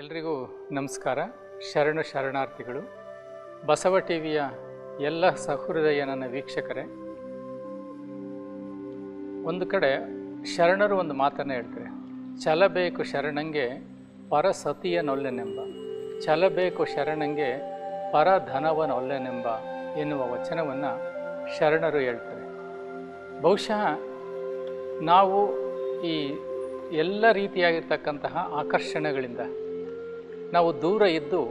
ಎಲ್ರಿಗೂ ನಮಸ್ಕಾರ. ಶರಣ ಶರಣಾರ್ಥಿಗಳು. ಬಸವ ಟಿವಿಯ ಎಲ್ಲ ಸಹೃದಯ ನನ್ನ ವೀಕ್ಷಕರೇ. ಒಂದು ಕಡೆ ಶರಣರು ಒಂದು ಮಾತನ್ನು ಹೇಳ್ತಾರೆ. ಛಲಬೇಕು ಶರಣಂಗೆ ಪರಸತಿಯನೊಲ್ಲೆನೆಂಬ ಛಲಬೇಕು ಶರಣಂಗೆ ಪರಧನವನೊಲ್ಲೆನೆಂಬ ಎನ್ನುವ ವಚನವನ್ನು ಶರಣರು ಹೇಳ್ತಾರೆ. ಬಹುಶಃ ನಾವು ಈ ಎಲ್ಲ ರೀತಿಯಾಗಿರ್ತಕ್ಕಂತಹ ಆಕರ್ಷಣೆಗಳಿಂದ ನಾವು ದೂರ ಇದ್ದು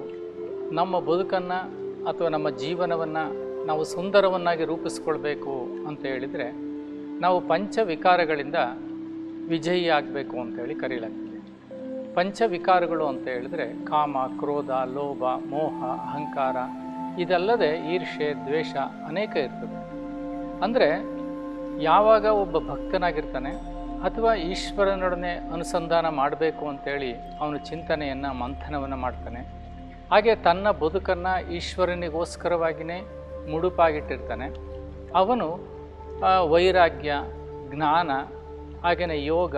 ನಮ್ಮ ಬದುಕನ್ನು ಅಥವಾ ನಮ್ಮ ಜೀವನವನ್ನು ನಾವು ಸುಂದರವನ್ನಾಗಿ ರೂಪಿಸ್ಕೊಳ್ಬೇಕು ಅಂತ ಹೇಳಿದರೆ ನಾವು ಪಂಚವಿಕಾರಗಳಿಂದ ವಿಜಯಿ ಆಗಬೇಕು ಅಂತೇಳಿ ಪಂಚ ಪಂಚವಿಕಾರಗಳು ಅಂತ ಹೇಳಿದ್ರೆ ಕಾಮ, ಕ್ರೋಧ, ಲೋಭ, ಮೋಹ, ಅಹಂಕಾರ, ಇದಲ್ಲದೆ ಈರ್ಷೆ ದ್ವೇಷ ಅನೇಕ ಇರ್ತದೆ. ಅಂದರೆ ಯಾವಾಗ ಒಬ್ಬ ಭಕ್ತನಾಗಿರ್ತಾನೆ ಅಥವಾ ಈಶ್ವರನೊಡನೆ ಅನುಸಂಧಾನ ಮಾಡಬೇಕು ಅಂತೇಳಿ ಅವನು ಚಿಂತನೆಯನ್ನು, ಮಂಥನವನ್ನು ಮಾಡ್ತಾನೆ. ಹಾಗೆ ತನ್ನ ಬದುಕನ್ನು ಈಶ್ವರನಿಗೋಸ್ಕರವಾಗಿಯೇ ಮುಡುಪಾಗಿಟ್ಟಿರ್ತಾನೆ. ಅವನು ವೈರಾಗ್ಯ, ಜ್ಞಾನ ಹಾಗೆಯೇ ಯೋಗ,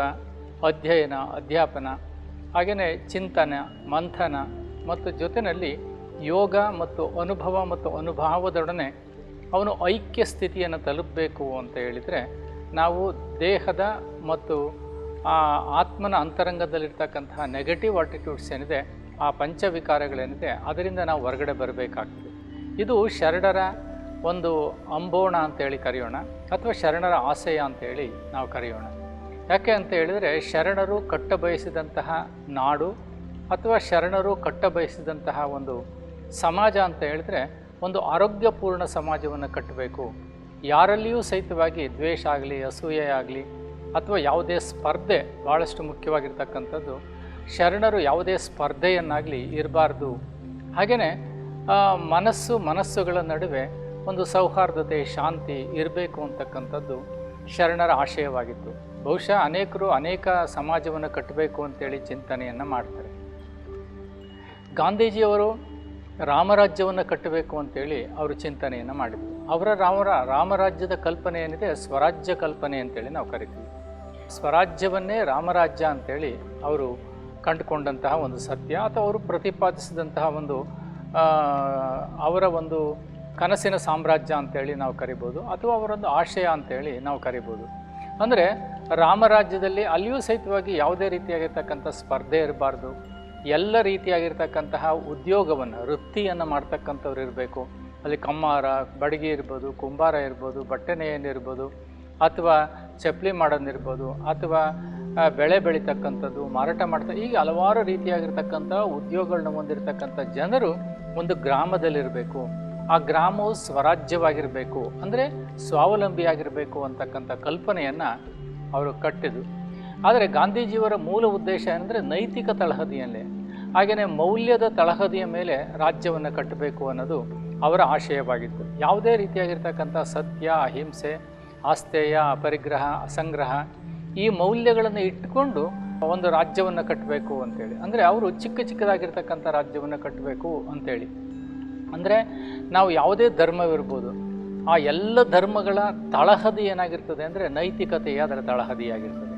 ಅಧ್ಯಯನ, ಅಧ್ಯಾಪನ ಹಾಗೆಯೇ ಚಿಂತನೆ, ಮಂಥನ ಮತ್ತು ಜೊತೆಯಲ್ಲಿ ಯೋಗ ಮತ್ತು ಅನುಭವ ಮತ್ತು ಅನುಭಾವದೊಡನೆ ಅವನು ಐಕ್ಯ ಸ್ಥಿತಿಯನ್ನು ತಲುಪಬೇಕು ಅಂತ ಹೇಳಿದರೆ ನಾವು ದೇಹದ ಮತ್ತು ಆ ಆತ್ಮನ ಅಂತರಂಗದಲ್ಲಿರ್ತಕ್ಕಂತಹ ನೆಗೆಟಿವ್ ಆಟಿಟ್ಯೂಡ್ಸ್ ಏನಿದೆ, ಆ ಪಂಚವಿಕಾರಗಳೇನಿದೆ, ಅದರಿಂದ ನಾವು ಹೊರಗಡೆ ಬರಬೇಕಾಗ್ತದೆ. ಇದು ಶರಣರ ಒಂದು ಅಂಬೋಣ ಅಂತೇಳಿ ಕರೆಯೋಣ, ಅಥವಾ ಶರಣರ ಆಶಯ ಅಂತೇಳಿ ನಾವು ಕರೆಯೋಣ. ಯಾಕೆ ಅಂತ ಹೇಳಿದರೆ, ಶರಣರು ಕಟ್ಟ ಬಯಸಿದಂತಹ ನಾಡು ಅಥವಾ ಶರಣರು ಕಟ್ಟ ಬಯಸಿದಂತಹ ಒಂದು ಸಮಾಜ ಅಂತ ಹೇಳಿದ್ರೆ, ಒಂದು ಆರೋಗ್ಯಪೂರ್ಣ ಸಮಾಜವನ್ನು ಕಟ್ಟಬೇಕು. ಯಾರಲ್ಲಿಯೂ ಸಹಿತವಾಗಿ ದ್ವೇಷ ಆಗಲಿ, ಅಸೂಯೆ ಆಗಲಿ, ಅಥವಾ ಯಾವುದೇ ಸ್ಪರ್ಧೆ ಭಾಳಷ್ಟು ಮುಖ್ಯವಾಗಿರ್ತಕ್ಕಂಥದ್ದು, ಶರಣರು ಯಾವುದೇ ಸ್ಪರ್ಧೆಯನ್ನಾಗಲಿ ಇರಬಾರ್ದು. ಹಾಗೆಯೇ ಮನಸ್ಸು ಮನಸ್ಸುಗಳ ನಡುವೆ ಒಂದು ಸೌಹಾರ್ದತೆ, ಶಾಂತಿ ಇರಬೇಕು ಅಂತಕ್ಕಂಥದ್ದು ಶರಣರ ಆಶಯವಾಗಿತ್ತು. ಬಹುಶಃ ಅನೇಕರು ಅನೇಕ ಸಮಾಜವನ್ನು ಕಟ್ಟಬೇಕು ಅಂತೇಳಿ ಚಿಂತನೆಯನ್ನು ಮಾಡ್ತಾರೆ. ಗಾಂಧೀಜಿಯವರು ರಾಮರಾಜ್ಯವನ್ನು ಕಟ್ಟಬೇಕು ಅಂತೇಳಿ ಅವರು ಚಿಂತನೆಯನ್ನು ಮಾಡಿದರು. ಅವರ ರಾಮರ, ರಾಮರಾಜ್ಯದ ಕಲ್ಪನೆ ಏನಿದೆ? ಸ್ವರಾಜ್ಯ ಕಲ್ಪನೆ ಅಂತೇಳಿ ನಾವು ಕರಿತೀವಿ. ಸ್ವರಾಜ್ಯವನ್ನೇ ರಾಮರಾಜ್ಯ ಅಂತೇಳಿ ಅವರು ಕಂಡುಕೊಂಡಂತಹ ಒಂದು ಸತ್ಯ ಅಥವಾ ಅವರು ಪ್ರತಿಪಾದಿಸಿದಂತಹ ಒಂದು ಅವರ ಒಂದು ಕನಸಿನ ಸಾಮ್ರಾಜ್ಯ ಅಂತೇಳಿ ನಾವು ಕರಿಬೋದು ಅಥವಾ ಅವರೊಂದು ಆಶಯ ಅಂತೇಳಿ ನಾವು ಕರಿಬೋದು. ಅಂದರೆ ರಾಮರಾಜ್ಯದಲ್ಲಿ ಅಲ್ಲಿಯೂ ಸಹಿತವಾಗಿ ಯಾವುದೇ ರೀತಿಯಾಗಿರ್ತಕ್ಕಂಥ ಸ್ಪರ್ಧೆ ಇರಬಾರ್ದು. ಎಲ್ಲ ರೀತಿಯಾಗಿರ್ತಕ್ಕಂತಹ ಉದ್ಯೋಗವನ್ನು, ವೃತ್ತಿಯನ್ನು ಮಾಡ್ತಕ್ಕಂಥವ್ರು ಇರಬೇಕು. ಅಲ್ಲಿ ಕಮ್ಮಾರ, ಬಡಗಿ ಇರ್ಬೋದು, ಕುಂಬಾರ ಇರ್ಬೋದು ಬಟ್ಟೆ ನೇಯನಿರ್ಬೋದು ಅಥವಾ ಚಪ್ಪಲಿ ಮಾಡೋದಿರ್ಬೋದು, ಅಥವಾ ಬೆಳೆ ಬೆಳೀತಕ್ಕಂಥದ್ದು, ಮಾರಾಟ ಮಾಡ್ತಾ ಈಗ ಹಲವಾರು ರೀತಿಯಾಗಿರ್ತಕ್ಕಂಥ ಉದ್ಯೋಗಗಳನ್ನ ಹೊಂದಿರತಕ್ಕಂಥ ಜನರು ಒಂದು ಗ್ರಾಮದಲ್ಲಿರಬೇಕು. ಆ ಗ್ರಾಮವು ಸ್ವರಾಜ್ಯವಾಗಿರಬೇಕು. ಅಂದರೆ ಸ್ವಾವಲಂಬಿಯಾಗಿರಬೇಕು ಅಂತಕ್ಕಂಥ ಕಲ್ಪನೆಯನ್ನು ಅವರು ಕಟ್ಟಿದ್ರು. ಆದರೆ ಗಾಂಧೀಜಿಯವರ ಮೂಲ ಉದ್ದೇಶ ಅಂದರೆ ನೈತಿಕ ತಳಹದಿಯಲ್ಲೇ. ಹಾಗೆಯೇ ಮೌಲ್ಯದ ತಳಹದಿಯ ಮೇಲೆ ರಾಜ್ಯವನ್ನು ಕಟ್ಟಬೇಕು ಅನ್ನೋದು ಅವರ ಆಶಯವಾಗಿತ್ತು. ಯಾವುದೇ ರೀತಿಯಾಗಿರ್ತಕ್ಕಂಥ ಸತ್ಯ, ಅಹಿಂಸೆ ಆಸ್ತೇಯ ಅಪರಿಗ್ರಹ, ಅಸಂಗ್ರಹ ಈ ಮೌಲ್ಯಗಳನ್ನು ಇಟ್ಟುಕೊಂಡು ಒಂದು ರಾಜ್ಯವನ್ನು ಕಟ್ಟಬೇಕು ಅಂತೇಳಿ. ಅಂದರೆ ಅವರು ಚಿಕ್ಕ ಚಿಕ್ಕದಾಗಿರ್ತಕ್ಕಂಥ ರಾಜ್ಯವನ್ನು ಕಟ್ಟಬೇಕು ಅಂತೇಳಿ. ಅಂದರೆ ನಾವು ಯಾವುದೇ ಧರ್ಮವಿರ್ಬೋದು, ಆ ಎಲ್ಲ ಧರ್ಮಗಳ ತಳಹದಿ ಏನಾಗಿರ್ತದೆ ಅಂದರೆ ನೈತಿಕತೆಯ ಅದರ ತಳಹದಿಯಾಗಿರ್ತದೆ.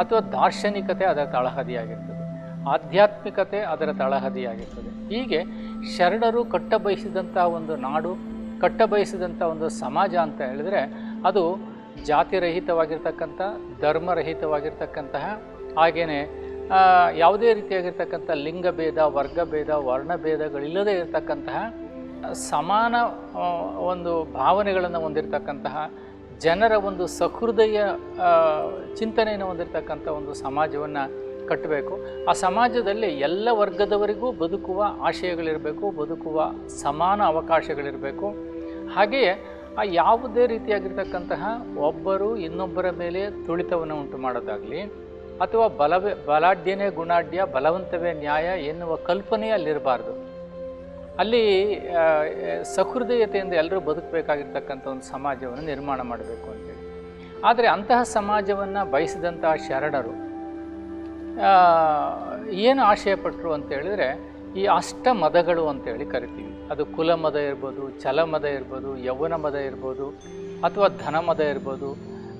ಅಥವಾ ದಾರ್ಶನಿಕತೆ ಅದರ ತಳಹದಿಯಾಗಿರ್ತದೆ. ಆಧ್ಯಾತ್ಮಿಕತೆ ಅದರ ತಳಹದಿಯಾಗಿರ್ತದೆ. ಹೀಗೆ ಶರಣರು ಕಟ್ಟಬಯಸಿದಂಥ ಒಂದು ನಾಡು, ಕಟ್ಟಬಯಸಿದಂಥ ಒಂದು ಸಮಾಜ ಅಂತ ಹೇಳಿದರೆ ಅದು ಜಾತಿರಹಿತವಾಗಿರ್ತಕ್ಕಂಥ, ಧರ್ಮರಹಿತವಾಗಿರ್ತಕ್ಕಂತಹ ಹಾಗೆಯೇ ಯಾವುದೇ ರೀತಿಯಾಗಿರ್ತಕ್ಕಂಥ ಲಿಂಗಭೇದ, ವರ್ಗಭೇದ, ವರ್ಣಭೇದಗಳಿಲ್ಲದೆ ಇರತಕ್ಕಂತಹ, ಸಮಾನ ಒಂದು ಭಾವನೆಗಳನ್ನು ಹೊಂದಿರತಕ್ಕಂತಹ ಜನರ ಒಂದು ಸಹೃದಯ ಚಿಂತನೆಯನ್ನು ಹೊಂದಿರತಕ್ಕಂಥ ಒಂದು ಸಮಾಜವನ್ನು ಕಟ್ಟಬೇಕು. ಆ ಸಮಾಜದಲ್ಲಿ ಎಲ್ಲ ವರ್ಗದವರಿಗೂ ಬದುಕುವ ಆಶಯಗಳಿರಬೇಕು, ಬದುಕುವ ಸಮಾನ ಅವಕಾಶಗಳಿರಬೇಕು. ಹಾಗೆಯೇ, ಆ ಯಾವುದೇ ರೀತಿಯಾಗಿರ್ತಕ್ಕಂತಹ ಒಬ್ಬರು ಇನ್ನೊಬ್ಬರ ಮೇಲೆ ತುಳಿತವನ್ನು ಉಂಟು ಮಾಡೋದಾಗಲಿ, ಅಥವಾ ಬಲವೇ, ಬಲಾಢ್ಯನೇ ಗುಣಾಢ್ಯ, ಬಲವಂತವೇ ನ್ಯಾಯ ಎನ್ನುವ ಕಲ್ಪನೆ ಅಲ್ಲಿರಬಾರ್ದು ಅಲ್ಲಿ ಸಹೃದಯತೆಯಿಂದ ಎಲ್ಲರೂ ಬದುಕಬೇಕಾಗಿರ್ತಕ್ಕಂಥ ಒಂದು ಸಮಾಜವನ್ನು ನಿರ್ಮಾಣ ಮಾಡಬೇಕು ಅಂತೇಳಿ ಆದರೆ ಅಂತಹ ಸಮಾಜವನ್ನು ಬಯಸಿದಂತಹ ಶರಣರು ಏನು ಆಶಯ ಪಟ್ಟರು ಅಂತೇಳಿದರೆ ಈ ಅಷ್ಟ ಮದಗಳು ಅಂತೇಳಿ ಕರಿತೀವಿ. ಅದು ಕುಲ ಮದ ಇರ್ಬೋದು ಛಲ ಮದ ಇರ್ಬೋದು, ಯೌವನ ಮದ ಇರ್ಬೋದು, ಅಥವಾ ಧನ ಮದ ಇರ್ಬೋದು,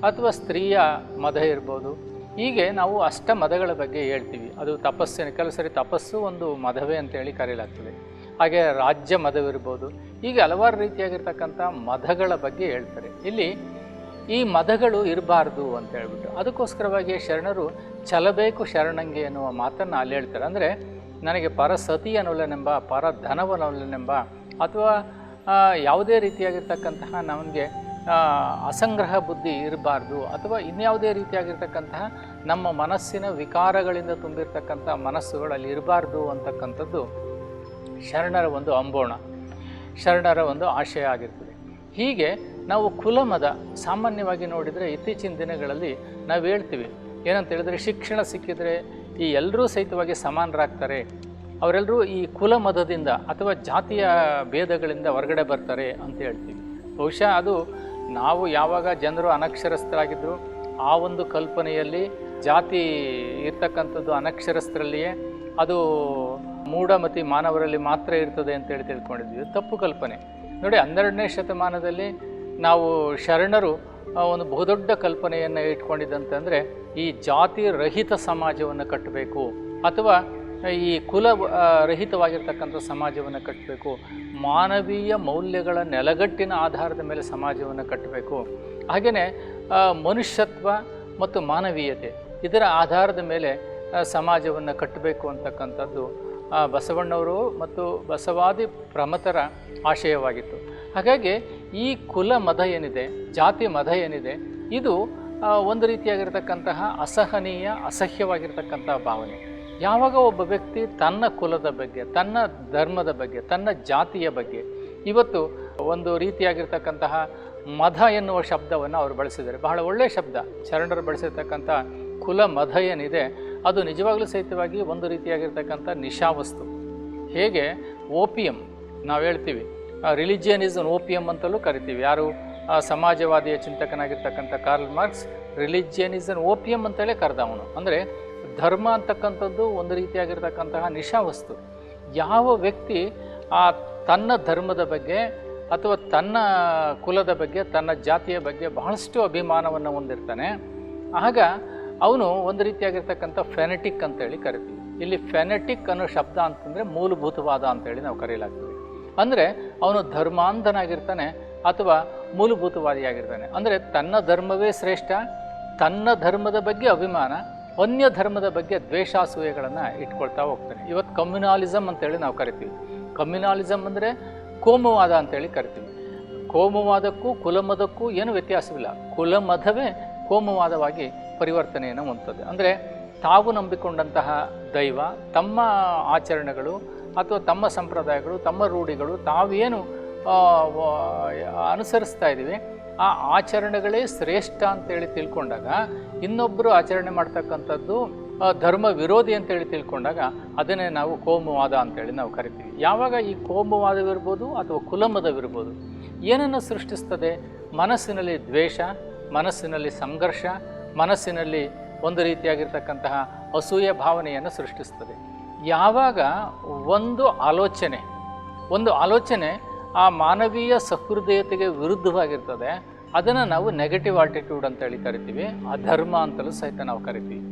ಅಥವಾ ಸ್ತ್ರೀಯ ಮದ ಇರ್ಬೋದು. ಹೀಗೆ ನಾವು ಅಷ್ಟ ಮದಗಳ ಬಗ್ಗೆ ಹೇಳ್ತೀವಿ. ಅದು ತಪಸ್ಸಿನ, ಕೆಲವು ಸರಿ ತಪಸ್ಸು ಒಂದು ಮದವೇ ಅಂತೇಳಿ ಕರೆಯಲಾಗ್ತದೆ ಹಾಗೆ ರಾಜ್ಯ ಮದವಿರ್ಬೋದು. ಹೀಗೆ ಹಲವಾರು ರೀತಿಯಾಗಿರ್ತಕ್ಕಂಥ ಮದಗಳ ಬಗ್ಗೆ ಹೇಳ್ತಾರೆ. ಇಲ್ಲಿ ಈ ಮದಗಳು ಇರಬಾರ್ದು ಅಂತ ಹೇಳ್ಬಿಟ್ಟು ಅದಕ್ಕೋಸ್ಕರವಾಗಿ ಶರಣರು ಛಲಬೇಕು ಶರಣಂಗೆ ಎನ್ನುವ ಮಾತನ್ನು ಅಲ್ಲಿ ಹೇಳ್ತಾರೆ. ಅಂದರೆ ನನಗೆ ಪರ ಸತಿ ಅನ್ನೋಲ್ಲನೆಂಬ ಪರ ಅಥವಾ ಯಾವುದೇ ರೀತಿಯಾಗಿರ್ತಕ್ಕಂತಹ ನಮಗೆ ಅಸಂಗ್ರಹ ಬುದ್ಧಿ ಇರಬಾರ್ದು ಅಥವಾ ಇನ್ಯಾವುದೇ ರೀತಿಯಾಗಿರ್ತಕ್ಕಂತಹ ನಮ್ಮ ಮನಸ್ಸಿನ ವಿಕಾರಗಳಿಂದ ತುಂಬಿರ್ತಕ್ಕಂಥ ಮನಸ್ಸುಗಳಲ್ಲಿ ಇರಬಾರ್ದು ಅಂತಕ್ಕಂಥದ್ದು ಶರಣರ ಒಂದು ಅಂಬೋಣ, ಶರಣರ ಒಂದು ಆಶಯ ಆಗಿರ್ತದೆ. ಹೀಗೆ ನಾವು ಕುಲಮದ ಸಾಮಾನ್ಯವಾಗಿ ನೋಡಿದರೆ ಇತ್ತೀಚಿನ ದಿನಗಳಲ್ಲಿ ನಾವು ಹೇಳ್ತೀವಿ, ಏನಂತ ಹೇಳಿದರೆ ಶಿಕ್ಷಣ ಸಿಕ್ಕಿದರೆ ಈ ಎಲ್ಲರೂ ಸಹಿತವಾಗಿ ಸಮಾನರಾಗ್ತಾರೆ. ಅವರೆಲ್ಲರೂ ಈ ಕುಲಮದದಿಂದ ಅಥವಾ ಜಾತಿಯ ಭೇದಗಳಿಂದ ಹೊರಗಡೆ ಬರ್ತಾರೆ ಅಂತ ಹೇಳ್ತೀವಿ. ಬಹುಶಃ ಅದು ನಾವು ಯಾವಾಗ ಜನರು ಅನಕ್ಷರಸ್ಥರಾಗಿದ್ದರು ಆ ಒಂದು ಕಲ್ಪನೆಯಲ್ಲಿ ಜಾತಿ ಇರ್ತಕ್ಕಂಥದ್ದು ಅನಕ್ಷರಸ್ಥರಲ್ಲಿಯೇ ಅದು ಮೂಢಮತಿ ಮಾನವರಲ್ಲಿ ಮಾತ್ರ ಇರ್ತದೆ ಅಂತೇಳಿ ತಿಳ್ಕೊಂಡಿದ್ವಿ. ತಪ್ಪು ಕಲ್ಪನೆ. ನೋಡಿ, ಹನ್ನೆರಡನೇ ಶತಮಾನದಲ್ಲಿ ನಾವು ಶರಣರು ಒಂದು ಬಹುದೊಡ್ಡ ಕಲ್ಪನೆಯನ್ನು ಇಟ್ಕೊಂಡಿದ್ದಂತಂದರೆ, ಈ ಜಾತಿ ರಹಿತ ಸಮಾಜವನ್ನು ಕಟ್ಟಬೇಕು, ಅಥವಾ ಈ ಕುಲ ರಹಿತವಾಗಿರ್ತಕ್ಕಂಥ ಸಮಾಜವನ್ನು ಕಟ್ಟಬೇಕು, ಮಾನವೀಯ ಮೌಲ್ಯಗಳ ನೆಲಗಟ್ಟಿನ ಆಧಾರದ ಮೇಲೆ ಸಮಾಜವನ್ನು ಕಟ್ಟಬೇಕು. ಹಾಗೆಯೇ ಮನುಷ್ಯತ್ವ ಮತ್ತು ಮಾನವೀಯತೆ ಇದರ ಆಧಾರದ ಮೇಲೆ ಸಮಾಜವನ್ನು ಕಟ್ಟಬೇಕು ಅಂತಕ್ಕಂಥದ್ದು ಬಸವಣ್ಣವರು ಮತ್ತು ಬಸವಾದಿ ಪ್ರಮತರ ಆಶಯವಾಗಿತ್ತು. ಹಾಗಾಗಿ ಈ ಕುಲ ಮದ ಏನಿದೆ, ಜಾತಿ ಮದ ಏನಿದೆ, ಇದು ಒಂದು ರೀತಿಯಾಗಿರ್ತಕ್ಕಂತಹ ಅಸಹನೀಯ ಅಸಹ್ಯವಾಗಿರ್ತಕ್ಕಂತಹ ಭಾವನೆ. ಯಾವಾಗ ಒಬ್ಬ ವ್ಯಕ್ತಿ ತನ್ನ ಕುಲದ ಬಗ್ಗೆ, ತನ್ನ ಧರ್ಮದ ಬಗ್ಗೆ, ತನ್ನ ಜಾತಿಯ ಬಗ್ಗೆ, ಇವತ್ತು ಒಂದು ರೀತಿಯಾಗಿರ್ತಕ್ಕಂತಹ ಮಧ ಎನ್ನುವ ಶಬ್ದವನ್ನು ಅವರು ಬಳಸಿದ್ದಾರೆ. ಬಹಳ ಒಳ್ಳೆಯ ಶಬ್ದ. ಶರಣರು ಬಳಸಿರ್ತಕ್ಕಂಥ ಕುಲ ಮಧ ಏನಿದೆ ಅದು ನಿಜವಾಗ್ಲೂ ಸಹಿತವಾಗಿ ಒಂದು ರೀತಿಯಾಗಿರ್ತಕ್ಕಂಥ ನಿಶಾವಸ್ತು ಹೇಗೆ? ಓಪಿಯಂ, ನಾವು ಹೇಳ್ತೀವಿ. ರಿಲಿಜಿಯನ್ ಇಸ್ ಅನ್ ಓಪಿಯಂ ಅಂತಲೂ ಕರಿತೀವಿ. ಯಾರು? ಸಮಾಜವಾದಿಯ ಚಿಂತಕನಾಗಿರ್ತಕ್ಕಂಥ Karl Marx religion is an opium ಅಂತಲೇ ಕರೆದ ಅವನು. ಅಂದರೆ ಧರ್ಮ ಅಂತಕ್ಕಂಥದ್ದು ಒಂದು ರೀತಿಯಾಗಿರ್ತಕ್ಕಂತಹ ನಿಶಾವಸ್ತು ಯಾವ ವ್ಯಕ್ತಿ ಆ ತನ್ನ ಧರ್ಮದ ಬಗ್ಗೆ ಅಥವಾ ತನ್ನ ಕುಲದ ಬಗ್ಗೆ, ತನ್ನ ಜಾತಿಯ ಬಗ್ಗೆ ಬಹಳಷ್ಟು ಅಭಿಮಾನವನ್ನು ಹೊಂದಿರ್ತಾನೆ. ಆಗ ಅವನು ಒಂದು ರೀತಿಯಾಗಿರ್ತಕ್ಕಂಥ ಫೆನೆಟಿಕ್ ಅಂತೇಳಿ ಕರಿತೀವಿ. ಇಲ್ಲಿ ಫೆನೆಟಿಕ್ ಅನ್ನೋ ಶಬ್ದ ಅಂತಂದರೆ ಮೂಲಭೂತವಾದ ಅಂತೇಳಿ ನಾವು ಕರೆಯಲಾಗ್ತೀವಿ ಅಂದರೆ ಅವನು ಧರ್ಮಾಂಧನಾಗಿರ್ತಾನೆ ಅಥವಾ ಮೂಲಭೂತವಾದಿಯಾಗಿರ್ತಾನೆ. ಅಂದರೆ ತನ್ನ ಧರ್ಮವೇ ಶ್ರೇಷ್ಠ, ತನ್ನ ಧರ್ಮದ ಬಗ್ಗೆ ಅಭಿಮಾನ, ಅನ್ಯ ಧರ್ಮದ ಬಗ್ಗೆ ದ್ವೇಷಾಸೂಯೆಗಳನ್ನು ಇಟ್ಕೊಳ್ತಾ ಹೋಗ್ತಾನೆ. ಇವತ್ತು ಕಮ್ಯುನಾಲಿಸಮ್ ಅಂತೇಳಿ ನಾವು ಕರಿತೀವಿ. ಕಮ್ಯುನಾಲಿಸಮ್ ಅಂದರೆ ಕೋಮುವಾದ ಅಂತೇಳಿ ಕರಿತೀವಿ. ಕೋಮುವಾದಕ್ಕೂ ಕುಲಮದಕ್ಕೂ ಏನು ವ್ಯತ್ಯಾಸವಿಲ್ಲ. ಕುಲಮದವೇ ಕೋಮುವಾದವಾಗಿ ಪರಿವರ್ತನೆಯನ್ನು ಹೊಂದುತ್ತದೆ ಅಂದರೆ ತಾವು ನಂಬಿಕೊಂಡಂತಹ ದೈವ, ತಮ್ಮ ಆಚರಣೆಗಳು ಅಥವಾ ತಮ್ಮ ಸಂಪ್ರದಾಯಗಳು, ತಮ್ಮ ರೂಢಿಗಳು ತಾವೇನು ಅನುಸರಿಸ್ತಾ ಇದ್ದೀವಿ, ಆ ಆಚರಣೆಗಳೇ ಶ್ರೇಷ್ಠ ಅಂತೇಳಿ ತಿಳ್ಕೊಂಡಾಗ ಇನ್ನೊಬ್ಬರು ಆಚರಣೆ ಮಾಡ್ತಕ್ಕಂಥದ್ದು ಧರ್ಮ ವಿರೋಧಿ ಅಂತೇಳಿ ತಿಳ್ಕೊಂಡಾಗ ಅದನ್ನೇ ನಾವು ಕೋಮುವಾದ ಅಂತೇಳಿ ನಾವು ಕರಿತೀವಿ. ಯಾವಾಗ ಈ ಕೋಮುವಾದವಿರ್ಬೋದು ಅಥವಾ ಕುಲಮದವಿರ್ಬೋದು, ಏನನ್ನು ಸೃಷ್ಟಿಸ್ತದೆ? ಮನಸ್ಸಿನಲ್ಲಿ ದ್ವೇಷ ಮನಸ್ಸಿನಲ್ಲಿ ಸಂಘರ್ಷ, ಮನಸ್ಸಿನಲ್ಲಿ ಒಂದು ರೀತಿಯಾಗಿರ್ತಕ್ಕಂತಹ ಅಸೂಯ ಭಾವನೆಯನ್ನು ಸೃಷ್ಟಿಸ್ತದೆ. ಯಾವಾಗ ಒಂದು ಆಲೋಚನೆ ಒಂದು ಆಲೋಚನೆ ಆ ಮಾನವೀಯ ಸಹೃದಯತೆಗೆ ವಿರುದ್ಧವಾಗಿರ್ತದೆ, ಅದನ್ನು ನಾವು ನೆಗೆಟಿವ್ ಆಟಿಟ್ಯೂಡ್ ಅಂತೇಳಿ ಕರಿತೀವಿ, ಅಧರ್ಮ ಅಂತಲೂ ಸಹಿತ ನಾವು ಕರಿತೀವಿ.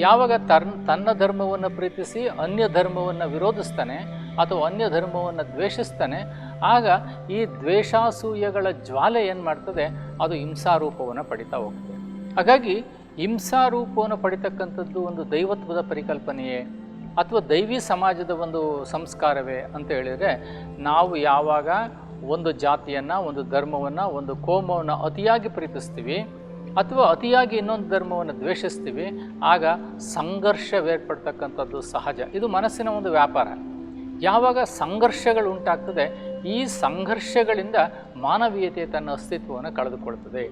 ಯಾವಾಗ ತನ್ನ ತನ್ನ ಧರ್ಮವನ್ನು ಪ್ರೀತಿಸಿ ಅನ್ಯ ಧರ್ಮವನ್ನು ವಿರೋಧಿಸ್ತಾನೆ ಅಥವಾ ಅನ್ಯ ಧರ್ಮವನ್ನು ದ್ವೇಷಿಸ್ತಾನೆ ಆಗ ಈ ದ್ವೇಷಾಸೂಯಗಳ ಜ್ವಾಲೆ ಏನು ಮಾಡ್ತದೆ? ಅದು ಹಿಂಸಾರೂಪವನ್ನು ಪಡಿತಾ ಹೋಗ್ತದೆ. ಹಾಗಾಗಿ ಹಿಂಸಾರೂಪವನ್ನು ಪಡಿತಕ್ಕಂಥದ್ದು ಒಂದು ದೈವತ್ವದ ಪರಿಕಲ್ಪನೆಯೇ? ಅಥವಾ ದೈವಿ ಸಮಾಜದ ಒಂದು ಸಂಸ್ಕಾರವೇ ಅಂತ ಹೇಳಿದರೆ, ನಾವು ಯಾವಾಗ ಒಂದು ಜಾತಿಯನ್ನು, ಒಂದು ಧರ್ಮವನ್ನು, ಒಂದು ಕೋಮವನ್ನು ಅತಿಯಾಗಿ ಪ್ರೀತಿಸ್ತೀವಿ, ಅಥವಾ ಅತಿಯಾಗಿ ಇನ್ನೊಂದು ಧರ್ಮವನ್ನು ದ್ವೇಷಿಸ್ತೀವಿ, ಆಗ ಸಂಘರ್ಷವೇರ್ಪಡ್ತಕ್ಕಂಥದ್ದು ಸಹಜ. ಇದು ಮನಸ್ಸಿನ ಒಂದು ವ್ಯಾಪಾರ. ಯಾವಾಗ ಸಂಘರ್ಷಗಳು ಉಂಟಾಗ್ತದೆ ಈ ಸಂಘರ್ಷಗಳಿಂದ ಮಾನವೀಯತೆ ತನ್ನ ಅಸ್ತಿತ್ವವನ್ನು ಕಳೆದುಕೊಳ್ತದೆ.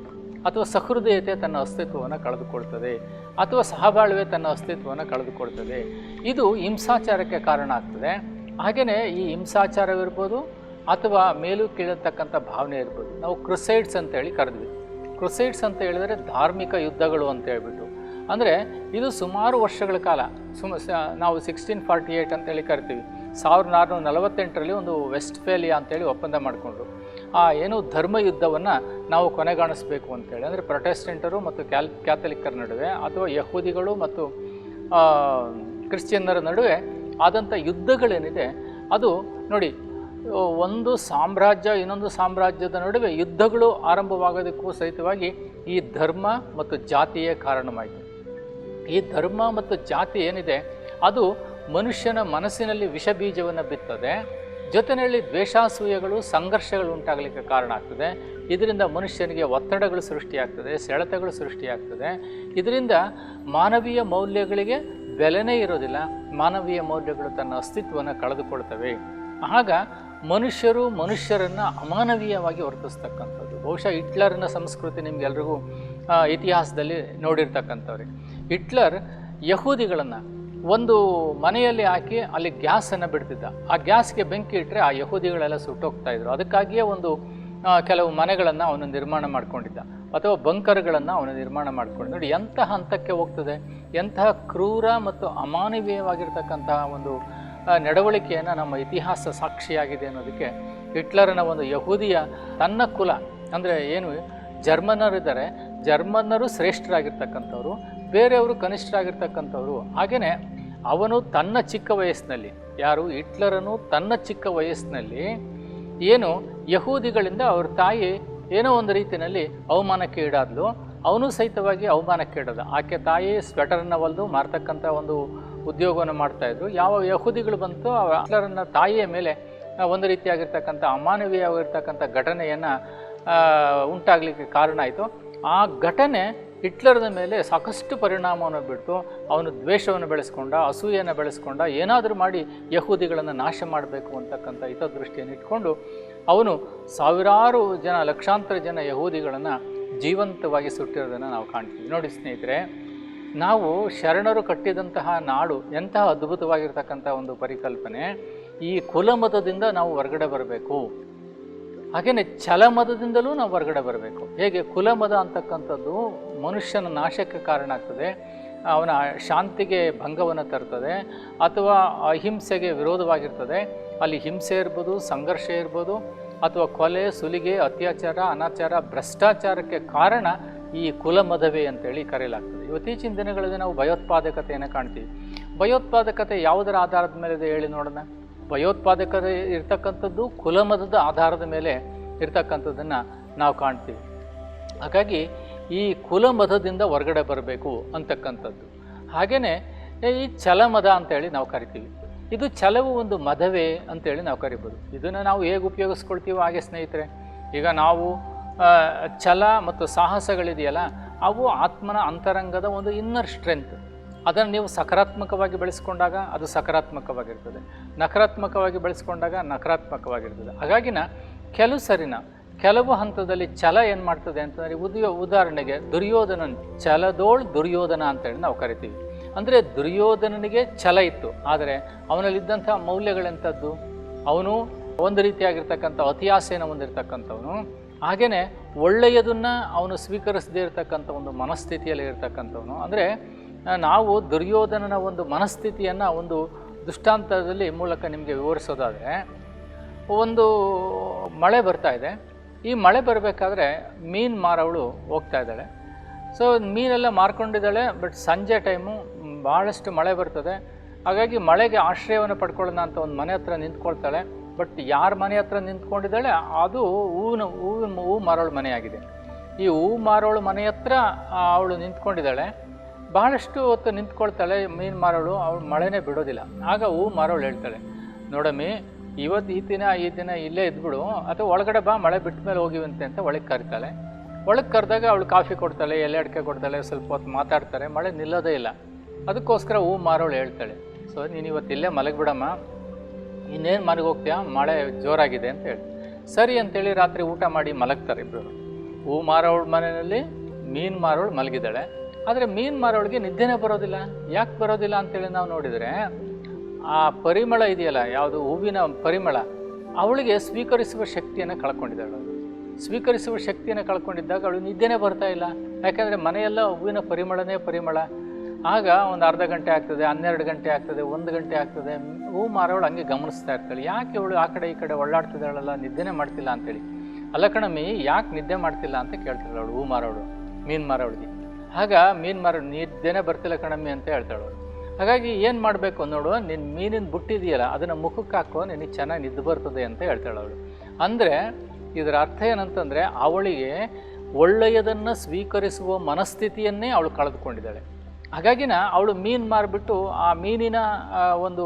ಅಥವಾ ಸಹೃದಯತೆ ತನ್ನ ಅಸ್ತಿತ್ವವನ್ನು ಕಳೆದುಕೊಳ್ತದೆ. ಅಥವಾ ಸಹಬಾಳ್ವೆ ತನ್ನ ಅಸ್ತಿತ್ವವನ್ನು ಕಳೆದುಕೊಳ್ತದೆ. ಇದು ಹಿಂಸಾಚಾರಕ್ಕೆ ಕಾರಣ ಆಗ್ತದೆ. ಹಾಗೆಯೇ ಈ ಹಿಂಸಾಚಾರವಿರ್ಬೋದು ಅಥವಾ ಮೇಲೂ ಕೀಳತಕ್ಕಂಥ ಭಾವನೆ ಇರ್ಬೋದು. ನಾವು ಕ್ರುಸೈಡ್ಸ್ ಅಂತೇಳಿ ಕರೆದ್ವಿ. ಕ್ರುಸೈಡ್ಸ್ ಅಂತ ಹೇಳಿದರೆ ಧಾರ್ಮಿಕ ಯುದ್ಧಗಳು ಅಂತ ಹೇಳ್ಬಿಟ್ಟು ಅಂದರೆ ಇದು ಸುಮಾರು ವರ್ಷಗಳ ಕಾಲ, ಸುಮ ನಾವು ಸಿಕ್ಸ್ಟೀನ್ ಫಾರ್ಟಿ ಏಯ್ಟ್ ಅಂತೇಳಿ ಕರಿತೀವಿ. ಸಾವಿರದ ನಾನ್ನೂರ ನಲವತ್ತೆಂಟರಲ್ಲಿ ಒಂದು ವೆಸ್ಟ್ ಫೇಲಿಯಾ ಅಂತೇಳಿ ಒಪ್ಪಂದ ಮಾಡಿಕೊಂಡ್ರು. ಆ ಏನು ಧರ್ಮ ಯುದ್ಧವನ್ನು ನಾವು ಕೊನೆಗಾಣಿಸ್ಬೇಕು ಅಂತೇಳಿ ಅಂದರೆ ಪ್ರೊಟೆಸ್ಟೆಂಟರು ಮತ್ತು ಕ್ಯಾಲ್ ಕ್ಯಾಥಲಿಕ್ಕರ ನಡುವೆ ಅಥವಾ ಯಹೂದಿಗಳು ಮತ್ತು ಕ್ರಿಶ್ಚಿಯನ್ನರ ನಡುವೆ ಆದಂಥ ಯುದ್ಧಗಳೇನಿದೆ, ಅದು ನೋಡಿ ಒಂದು ಸಾಮ್ರಾಜ್ಯ, ಇನ್ನೊಂದು ಸಾಮ್ರಾಜ್ಯದ ನಡುವೆ ಯುದ್ಧಗಳು ಆರಂಭವಾಗೋದಕ್ಕೂ ಸಹಿತವಾಗಿ ಈ ಧರ್ಮ ಮತ್ತು ಜಾತಿಯೇ ಕಾರಣವಾಯಿತು. ಈ ಧರ್ಮ ಮತ್ತು ಜಾತಿ ಏನಿದೆ, ಅದು ಮನುಷ್ಯನ ಮನಸ್ಸಿನಲ್ಲಿ ವಿಷ ಬೀಜವನ್ನು ಬಿತ್ತದೆ. ಜೊತೆಯಲ್ಲಿ ದ್ವೇಷಾಸೂಯಗಳು, ಸಂಘರ್ಷಗಳು ಉಂಟಾಗಲಿಕ್ಕೆ ಕಾರಣ ಆಗ್ತದೆ. ಇದರಿಂದ ಮನುಷ್ಯನಿಗೆ ಒತ್ತಡಗಳು ಸೃಷ್ಟಿಯಾಗ್ತದೆ, ಸೆಳೆತಗಳು ಸೃಷ್ಟಿಯಾಗ್ತದೆ. ಇದರಿಂದ ಮಾನವೀಯ ಮೌಲ್ಯಗಳಿಗೆ ಬೆಲೆನೇ ಇರೋದಿಲ್ಲ. ಮಾನವೀಯ ಮೌಲ್ಯಗಳು ತನ್ನ ಅಸ್ತಿತ್ವವನ್ನು ಕಳೆದುಕೊಳ್ತವೆ. ಆಗ ಮನುಷ್ಯರು ಮನುಷ್ಯರನ್ನು ಅಮಾನವೀಯವಾಗಿ ವರ್ತಿಸ್ತಕ್ಕಂಥದ್ದು. ಬಹುಶಃ ಹಿಟ್ಲರ್ನ ಸಂಸ್ಕೃತಿ ನಿಮಗೆಲ್ರಿಗೂ ಇತಿಹಾಸದಲ್ಲಿ ನೋಡಿರ್ತಕ್ಕಂಥವ್ರೆ. ಹಿಟ್ಲರ್ ಯಹೂದಿಗಳನ್ನು ಒಂದು ಮನೆಯಲ್ಲಿ ಹಾಕಿ ಅಲ್ಲಿ ಗ್ಯಾಸನ್ನು ಬಿಡ್ತಿದ್ದ. ಆ ಗ್ಯಾಸ್ಗೆ ಬೆಂಕಿ ಇಟ್ಟರೆ ಆ ಯಹೂದಿಗಳೆಲ್ಲ ಸುಟ್ಟೋಗ್ತಾ ಇದ್ರು. ಅದಕ್ಕಾಗಿಯೇ ಒಂದು ಕೆಲವು ಮನೆಗಳನ್ನು ಅವನು ನಿರ್ಮಾಣ ಮಾಡಿಕೊಂಡಿದ್ದ. ಅಥವಾ ಬಂಕರ್ಗಳನ್ನು ಅವನು ನಿರ್ಮಾಣ ಮಾಡಿಕೊಂಡು ನೋಡಿ, ಎಂತಹ ಹಂತಕ್ಕೆ ಹೋಗ್ತದೆ? ಎಂತಹ ಕ್ರೂರ ಮತ್ತು ಅಮಾನವೀಯವಾಗಿರ್ತಕ್ಕಂತಹ ಒಂದು ನಡವಳಿಕೆಯನ್ನು ನಮ್ಮ ಇತಿಹಾಸ ಸಾಕ್ಷಿಯಾಗಿದೆ ಅನ್ನೋದಕ್ಕೆ ಹಿಟ್ಲರನ ಒಂದು ಯಹೂದಿಯ ತನ್ನ ಕುಲ, ಅಂದರೆ ಏನು ಜರ್ಮನರಿದ್ದಾರೆ ಜರ್ಮನ್ನರು ಶ್ರೇಷ್ಠರಾಗಿರ್ತಕ್ಕಂಥವ್ರು. ಬೇರೆಯವರು ಕನಿಷ್ಠರಾಗಿರ್ತಕ್ಕಂಥವ್ರು. ಹಾಗೆಯೇ ಅವನು ತನ್ನ ಚಿಕ್ಕ ವಯಸ್ಸಿನಲ್ಲಿ, ಯಾರು? ಹಿಟ್ಲರನು ತನ್ನ ಚಿಕ್ಕ ವಯಸ್ಸಿನಲ್ಲಿ ಏನು? ಯಹೂದಿಗಳಿಂದ ಅವ್ರ ತಾಯಿ ಏನೋ ಒಂದು ರೀತಿಯಲ್ಲಿ ಅವಮಾನಕ್ಕೆ ಈಡಾದ್ಲು. ಅವನು ಸಹಿತವಾಗಿ ಅವಮಾನಕ್ಕೆ ಇಡೋದು ಆಕೆ ತಾಯಿ ಸ್ವೆಟರನ್ನು ಹೊಲಿದು ಮಾರ್ತಕ್ಕಂಥ ಒಂದು ಉದ್ಯೋಗವನ್ನು ಮಾಡ್ತಾಯಿದ್ರು ಯಾವ ಯಹೂದಿಗಳು ಬಂತು ಆ ಹಿಟ್ಲರನ್ನ ತಾಯಿಯ ಮೇಲೆ ಒಂದು ರೀತಿಯಾಗಿರ್ತಕ್ಕಂಥ ಅಮಾನವೀಯವಾಗಿರ್ತಕ್ಕಂಥ ಘಟನೆಯನ್ನು ಉಂಟಾಗಲಿಕ್ಕೆ ಕಾರಣ ಆಯಿತು. ಆ ಘಟನೆ ಹಿಟ್ಲರ್ನ ಮೇಲೆ ಸಾಕಷ್ಟು ಪರಿಣಾಮವನ್ನು ಬಿಟ್ಟು ಅವನು ದ್ವೇಷವನ್ನು ಬೆಳೆಸ್ಕೊಂಡ, ಅಸೂಯೆಯನ್ನು ಬೆಳೆಸ್ಕೊಂಡ, ಏನಾದರೂ ಮಾಡಿ ಯಹೂದಿಗಳನ್ನು ನಾಶ ಮಾಡಬೇಕು ಅಂತಕ್ಕಂಥ ಹಿತದೃಷ್ಟಿಯನ್ನು ಇಟ್ಕೊಂಡು ಅವನು ಸಾವಿರಾರು ಜನ, ಲಕ್ಷಾಂತರ ಜನ ಯಹೂದಿಗಳನ್ನು ಜೀವಂತವಾಗಿ ಸುಟ್ಟಿರೋದನ್ನು ನಾವು ಕಾಣ್ತೀವಿ. ನೋಡಿ ಸ್ನೇಹಿತರೆ, ನಾವು ಶರಣರು ಕಟ್ಟಿದಂತಹ ನಾಡು ಎಂತಹ ಅದ್ಭುತವಾಗಿರ್ತಕ್ಕಂಥ ಒಂದು ಪರಿಕಲ್ಪನೆ, ಈ ಕುಲಮತದಿಂದ ನಾವು ಹೊರಗಡೆ ಬರಬೇಕು. ಹಾಗೆಯೇ ಛಲಮದದಿಂದಲೂ ನಾವು ಹೊರಗಡೆ ಬರಬೇಕು. ಹೇಗೆ ಕುಲಮದ ಅಂತಕ್ಕಂಥದ್ದು ಮನುಷ್ಯನ ನಾಶಕ್ಕೆ ಕಾರಣ ಆಗ್ತದೆ. ಅವನ ಶಾಂತಿಗೆ ಭಂಗವನ್ನು ತರ್ತದೆ ಅಥವಾ ಅಹಿಂಸೆಗೆ ವಿರೋಧವಾಗಿರ್ತದೆ. ಅಲ್ಲಿ ಹಿಂಸೆ ಇರ್ಬೋದು, ಸಂಘರ್ಷ ಇರ್ಬೋದು ಅಥವಾ ಕೊಲೆ, ಸುಲಿಗೆ, ಅತ್ಯಾಚಾರ, ಅನಾಚಾರ, ಭ್ರಷ್ಟಾಚಾರಕ್ಕೆ ಕಾರಣ ಈ ಕುಲಮದವೇ ಅಂತೇಳಿ ಕರೆಯಲಾಗ್ತದೆ. ಇವತ್ತೀಚಿನ ದಿನಗಳಲ್ಲಿ ನಾವು ಭಯೋತ್ಪಾದಕತೆಯನ್ನು ಕಾಣ್ತೀವಿ. ಭಯೋತ್ಪಾದಕತೆ ಯಾವುದರ ಆಧಾರದ ಮೇಲೆ ಇದೆ ಹೇಳಿ ನೋಡೋಣ. ಭಯೋತ್ಪಾದಕತೆ ಇರ್ತಕ್ಕಂಥದ್ದು ಕುಲಮತದ ಆಧಾರದ ಮೇಲೆ ಇರ್ತಕ್ಕಂಥದ್ದನ್ನು ನಾವು ಕಾಣ್ತೀವಿ. ಹಾಗಾಗಿ ಈ ಕುಲಮತದಿಂದ ಹೊರಗಡೆ ಬರಬೇಕು ಅಂತಕ್ಕಂಥದ್ದು. ಹಾಗೆಯೇ ಈ ಛಲಮದ ಅಂತೇಳಿ ನಾವು ಕರಿತೀವಿ. ಇದು ಛಲವು ಒಂದು ಮದವೇ ಅಂತೇಳಿ ನಾವು ಕರಿಬೋದು. ಇದನ್ನು ನಾವು ಹೇಗೆ ಉಪಯೋಗಿಸ್ಕೊಳ್ತೀವೋ ಹಾಗೆ ಸ್ನೇಹಿತರೆ, ಈಗ ನಾವು ಛಲ ಮತ್ತು ಸಾಹಸಗಳಿದೆಯಲ್ಲ, ಅವು ಆತ್ಮನ ಅಂತರಂಗದ ಒಂದು ಇನ್ನರ್ ಸ್ಟ್ರೆಂತ್ ಅದನ್ನು ನೀವು ಸಕಾರಾತ್ಮಕವಾಗಿ ಬೆಳೆಸ್ಕೊಂಡಾಗ ಅದು ಸಕಾರಾತ್ಮಕವಾಗಿರ್ತದೆ. ನಕಾರಾತ್ಮಕವಾಗಿ ಬೆಳೆಸ್ಕೊಂಡಾಗ ನಕಾರಾತ್ಮಕವಾಗಿರ್ತದೆ. ಹಾಗಾಗಿನ ಕೆಲವು ಸರಿನ ಕೆಲವು ಹಂತದಲ್ಲಿ ಛಲ ಏನು ಮಾಡ್ತದೆ ಅಂತಂದರೆ ಉದ್ಯೋ ಉದಾಹರಣೆಗೆ ದುರ್ಯೋಧನ ಛಲದೋಳ್ ದುರ್ಯೋಧನ ಅಂತೇಳಿ ನಾವು ಕರಿತೀವಿ. ಅಂದರೆ ದುರ್ಯೋಧನನಿಗೆ ಛಲ ಇತ್ತು. ಆದರೆ ಅವನಲ್ಲಿದ್ದಂಥ ಮೌಲ್ಯಗಳೆಂಥದ್ದು? ಅವನು ಒಂದು ರೀತಿಯಾಗಿರ್ತಕ್ಕಂಥ ಅತಿಯಾಸೆಯನ್ನು ಹೊಂದಿರತಕ್ಕಂಥವನು. ಹಾಗೆಯೇ ಒಳ್ಳೆಯದನ್ನು ಅವನು ಸ್ವೀಕರಿಸದೇ ಇರತಕ್ಕಂಥ ಒಂದು ಮನಸ್ಥಿತಿಯಲ್ಲಿ ಇರತಕ್ಕಂಥವನು. ಅಂದರೆ ನಾವು ದುರ್ಯೋಧನನ ಒಂದು ಮನಸ್ಥಿತಿಯನ್ನು ಒಂದು ದೃಷ್ಟಾಂತದಲ್ಲಿ ಮೂಲಕ ನಿಮಗೆ ವಿವರಿಸೋದಾದರೆ, ಒಂದು ಮಳೆ ಬರ್ತಾ ಇದೆ. ಈ ಮಳೆ ಬರಬೇಕಾದ್ರೆ ಮೀನು ಮಾರವಳು ಹೋಗ್ತಾ ಇದ್ದಾಳೆ. ಸೊ ಮೀನೆಲ್ಲ ಮಾರ್ಕೊಂಡಿದ್ದಾಳೆ ಬಟ್ ಸಂಜೆ ಟೈಮು ಭಾಳಷ್ಟು ಮಳೆ ಬರ್ತದೆ. ಹಾಗಾಗಿ ಮಳೆಗೆ ಆಶ್ರಯವನ್ನು ಪಡ್ಕೊಳ್ಳೋಣ ಅಂತ ಒಂದು ಮನೆ ಹತ್ರ ನಿಂತ್ಕೊಳ್ತಾಳೆ. ಬಟ್ ಯಾರ ಮನೆ ಹತ್ರ ನಿಂತ್ಕೊಂಡಿದ್ದಾಳೆ? ಅದು ಹೂವಿನ ಹೂವಿನ, ಹೂ ಮಾರೋಳು ಮನೆಯಾಗಿದೆ. ಈ ಹೂ ಮಾರೋಳು ಮನೆ ಹತ್ರ ಅವಳು ನಿಂತ್ಕೊಂಡಿದ್ದಾಳೆ. ಬಹಳಷ್ಟು ಹೊತ್ತು ನಿಂತ್ಕೊಳ್ತಾಳೆ ಮೀನು ಮಾರೋಳು, ಅವಳು ಮಳೆನೇ ಬಿಡೋದಿಲ್ಲ. ಆಗ ಹೂ ಮಾರೋಳು ಹೇಳ್ತಾಳೆ, ನೋಡಮ್ಮಿ ಇವತ್ತು ಈ ದಿನ ಈ ದಿನ ಇಲ್ಲೇ ಇದ್ಬಿಡು, ಅಥವಾ ಒಳಗಡೆ ಬಾ, ಮಳೆ ಬಿಟ್ಟ ಮೇಲೆ ಹೋಗಿವಂತೆ ಅಂತ ಒಳಗೆ ಕರಿತಾಳೆ. ಒಳಗೆ ಕರೆದಾಗ ಅವಳು ಕಾಫಿ ಕೊಡ್ತಾಳೆ, ಎಲೆ ಅಡಿಕೆ ಕೊಡ್ತಾಳೆ, ಸ್ವಲ್ಪ ಹೊತ್ತು ಮಾತಾಡ್ತಾರೆ, ಮಳೆ ನಿಲ್ಲೋದೇ ಇಲ್ಲ. ಅದಕ್ಕೋಸ್ಕರ ಹೂ ಮಾರೋಳು ಹೇಳ್ತಾಳೆ, ಸೊ, ನೀನು ಇವತ್ತು ಇಲ್ಲೇ ಮಲಗಿಬಿಡಮ್ಮ, ಇನ್ನೇನು ಮನೆಗೆ ಹೋಗ್ತೀಯಾ? ಮಳೆ ಜೋರಾಗಿದೆ ಅಂತ ಹೇಳಿ. ಸರಿ, ಅಂತೇಳಿ ರಾತ್ರಿ ಊಟ ಮಾಡಿ ಮಲಗ್ತಾರೆ ಇಬ್ಬರು ಹೂ ಮಾರೋಳ ಮನೆಯಲ್ಲಿ, ಮೀನು ಮಾರೋಳು ಮಲಗಿದ್ದಾಳೆ. ಆದರೆ ಮೀನು ಮಾರೋಳಿಗೆ ನಿದ್ದೆನೇ ಬರೋದಿಲ್ಲ. ಯಾಕೆ ಬರೋದಿಲ್ಲ ಅಂತೇಳಿ ನಾವು ನೋಡಿದರೆ, ಆ ಪರಿಮಳ ಇದೆಯಲ್ಲ, ಯಾವುದು ಹೂವಿನ ಪರಿಮಳ, ಅವಳಿಗೆ ಸ್ವೀಕರಿಸುವ ಶಕ್ತಿಯನ್ನು ಕಳ್ಕೊಂಡಿದ್ದಾಳು ಸ್ವೀಕರಿಸುವ ಶಕ್ತಿಯನ್ನು ಕಳ್ಕೊಂಡಿದ್ದಾಗ ಅವಳು ನಿದ್ದೆನೇ ಬರ್ತಾ ಇಲ್ಲ. ಯಾಕೆಂದರೆ ಮನೆಯೆಲ್ಲ ಹೂವಿನ ಪರಿಮಳನೇ ಪರಿಮಳ. ಆಗ ಒಂದು ಅರ್ಧ ಗಂಟೆ ಆಗ್ತದೆ, ಹನ್ನೆರಡು ಗಂಟೆ ಆಗ್ತದೆ, ಒಂದು ಗಂಟೆ ಆಗ್ತದೆ, ಹೂ ಮಾರವಳು ಹಂಗೆ ಗಮನಿಸ್ತಾ ಇರ್ತಾಳೆ. ಯಾಕೆ ಇವಳು ಆ ಕಡೆ ಈ ಕಡೆ ಒಳ್ಳಾಡ್ತಿದ್ದಾಳಲ್ಲ, ನಿದ್ದೆನೇ ಮಾಡ್ತಿಲ್ಲ ಅಂತೇಳಿ. ಅಲ್ಲ ಕಣಮ್ಮಿ, ಯಾಕೆ ನಿದ್ದೆ ಮಾಡ್ತಿಲ್ಲ ಅಂತ ಕೇಳ್ತಾಳೆ ಅವಳು, ಹೂ ಮಾರೋಳು, ಮೀನು ಮಾರೋಳಿಗೆ. ಆಗ ಮೀನು ಮಾರೋ ನಿದ್ದೆನೇ ಬರ್ತಿಲ್ಲ ಕಣಮ್ಮಿ ಅಂತ ಹೇಳ್ತಾಳು. ಹಾಗಾಗಿ ಏನು ಮಾಡಬೇಕು ನೋಡು ನಿನ್ನ ಮೀನಿನ ಬುಟ್ಟಿದೆಯಲ್ಲ, ಅದನ್ನು ಮುಖಕ್ಕೆ ಹಾಕೋ, ನಿನಗೆ ಚೆನ್ನಾಗಿ ನಿದ್ದು ಬರ್ತದೆ ಅಂತ ಹೇಳ್ತಾಳೆ ಅವಳು. ಅಂದರೆ ಇದರ ಅರ್ಥ ಏನಂತಂದರೆ ಅವಳಿಗೆ ಒಳ್ಳೆಯದನ್ನು ಸ್ವೀಕರಿಸುವ ಮನಸ್ಥಿತಿಯನ್ನೇ ಅವಳು ಕಳೆದುಕೊಂಡಿದ್ದಾಳೆ. ಹಾಗಾಗಿನ ಅವಳು ಮೀನು ಮಾರಿಬಿಟ್ಟು ಆ ಮೀನಿನ ಒಂದು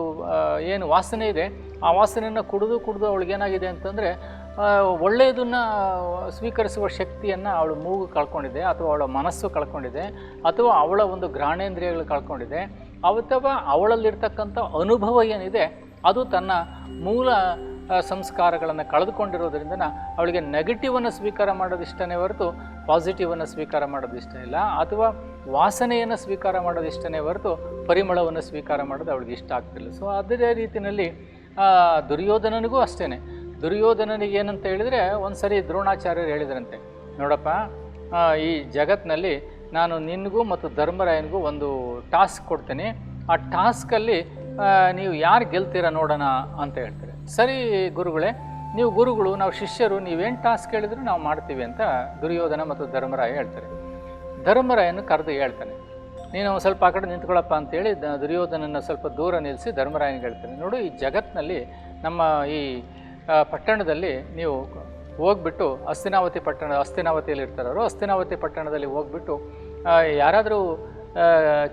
ಏನು ವಾಸನೆ ಇದೆ, ಆ ವಾಸನೆಯನ್ನು ಕುಡಿದು ಕುಡಿದು ಅವಳಿಗೇನಾಗಿದೆ ಅಂತಂದರೆ ಒಳ್ಳೆಯದನ್ನು ಸ್ವೀಕರಿಸುವ ಶಕ್ತಿಯನ್ನು ಅವಳು ಮೂಗು ಕಳ್ಕೊಂಡಿದೆ ಅಥವಾ ಅವಳ ಮನಸ್ಸು ಕಳ್ಕೊಂಡಿದೆ ಅಥವಾ ಅವಳ ಒಂದು ಘ್ರಾಣೇಂದ್ರಿಯಗಳು ಕಳ್ಕೊಂಡಿದೆ. ಅಥವಾ ಅವಳಲ್ಲಿರ್ತಕ್ಕಂಥ ಅನುಭವ ಏನಿದೆ, ಅದು ತನ್ನ ಮೂಲ ಸಂಸ್ಕಾರಗಳನ್ನು ಕಳೆದುಕೊಂಡಿರೋದ್ರಿಂದ ಅವಳಿಗೆ ನೆಗೆಟಿವನ್ನು ಸ್ವೀಕಾರ ಮಾಡೋದು ಇಷ್ಟನೇ ಹೊರತು ಪಾಸಿಟಿವನ್ನು ಸ್ವೀಕಾರ ಮಾಡೋದು ಇಷ್ಟ ಇಲ್ಲ. ಅಥವಾ ವಾಸನೆಯನ್ನು ಸ್ವೀಕಾರ ಮಾಡೋದು ಇಷ್ಟನೇ ಹೊರತು ಪರಿಮಳವನ್ನು ಸ್ವೀಕಾರ ಮಾಡೋದು ಅವಳಿಗೆ ಇಷ್ಟ ಆಗ್ತಿಲ್ಲ. ಸೊ ಅದೇ ರೀತಿಯಲ್ಲಿ ದುರ್ಯೋಧನನಿಗೂ ಅಷ್ಟೇ ದುರ್ಯೋಧನನಿಗೆ ಏನಂತ ಹೇಳಿದರೆ ಒಂದು ಸರಿ ದ್ರೋಣಾಚಾರ್ಯರು ಹೇಳಿದ್ರಂತೆ. ನೋಡಪ್ಪ ಈ ಜಗತ್ತಿನಲ್ಲಿ ನಾನು ನಿನಗೂ ಮತ್ತು ಧರ್ಮರಾಯನಿಗೂ ಒಂದು ಟಾಸ್ಕ್ ಕೊಡ್ತೀನಿ. ಆ ಟಾಸ್ಕಲ್ಲಿ ನೀವು ಯಾರು ಗೆಲ್ತೀರ ನೋಡೋಣ ಅಂತ ಹೇಳ್ತಾರೆ. ಸರಿ ಗುರುಗಳೇ, ನೀವು ಗುರುಗಳು, ನಾವು ಶಿಷ್ಯರು, ನೀವೇನು ಟಾಸ್ಕ್ ಹೇಳಿದ್ರು ನಾವು ಮಾಡ್ತೀವಿ ಅಂತ ದುರ್ಯೋಧನ ಮತ್ತು ಧರ್ಮರಾಯ ಹೇಳ್ತಾರೆ. ಧರ್ಮರಾಯನ ಕರೆದು ಹೇಳ್ತಾನೆ, ನೀನು ಸ್ವಲ್ಪ ಆ ಕಡೆ ನಿಂತ್ಕೊಳ್ಳಪ್ಪ ಅಂತೇಳಿ ದುರ್ಯೋಧನನ ಸ್ವಲ್ಪ ದೂರ ನಿಲ್ಲಿಸಿ ಧರ್ಮರಾಯನಿಗೆ ಹೇಳ್ತಾನೆ. ನೋಡು, ಈ ಜಗತ್ತಿನಲ್ಲಿ ನಮ್ಮ ಈ ಪಟ್ಟಣದಲ್ಲಿ ನೀವು ಹೋಗ್ಬಿಟ್ಟು ಅಸ್ತಿನಾವತಿ ಪಟ್ಟಣ, ಅಸ್ತಿನಾವತಿಯಲ್ಲಿ ಇರ್ತಾರವರು ಅಸ್ತಿನಾವತಿ ಪಟ್ಟಣದಲ್ಲಿ ಹೋಗ್ಬಿಟ್ಟು ಯಾರಾದರೂ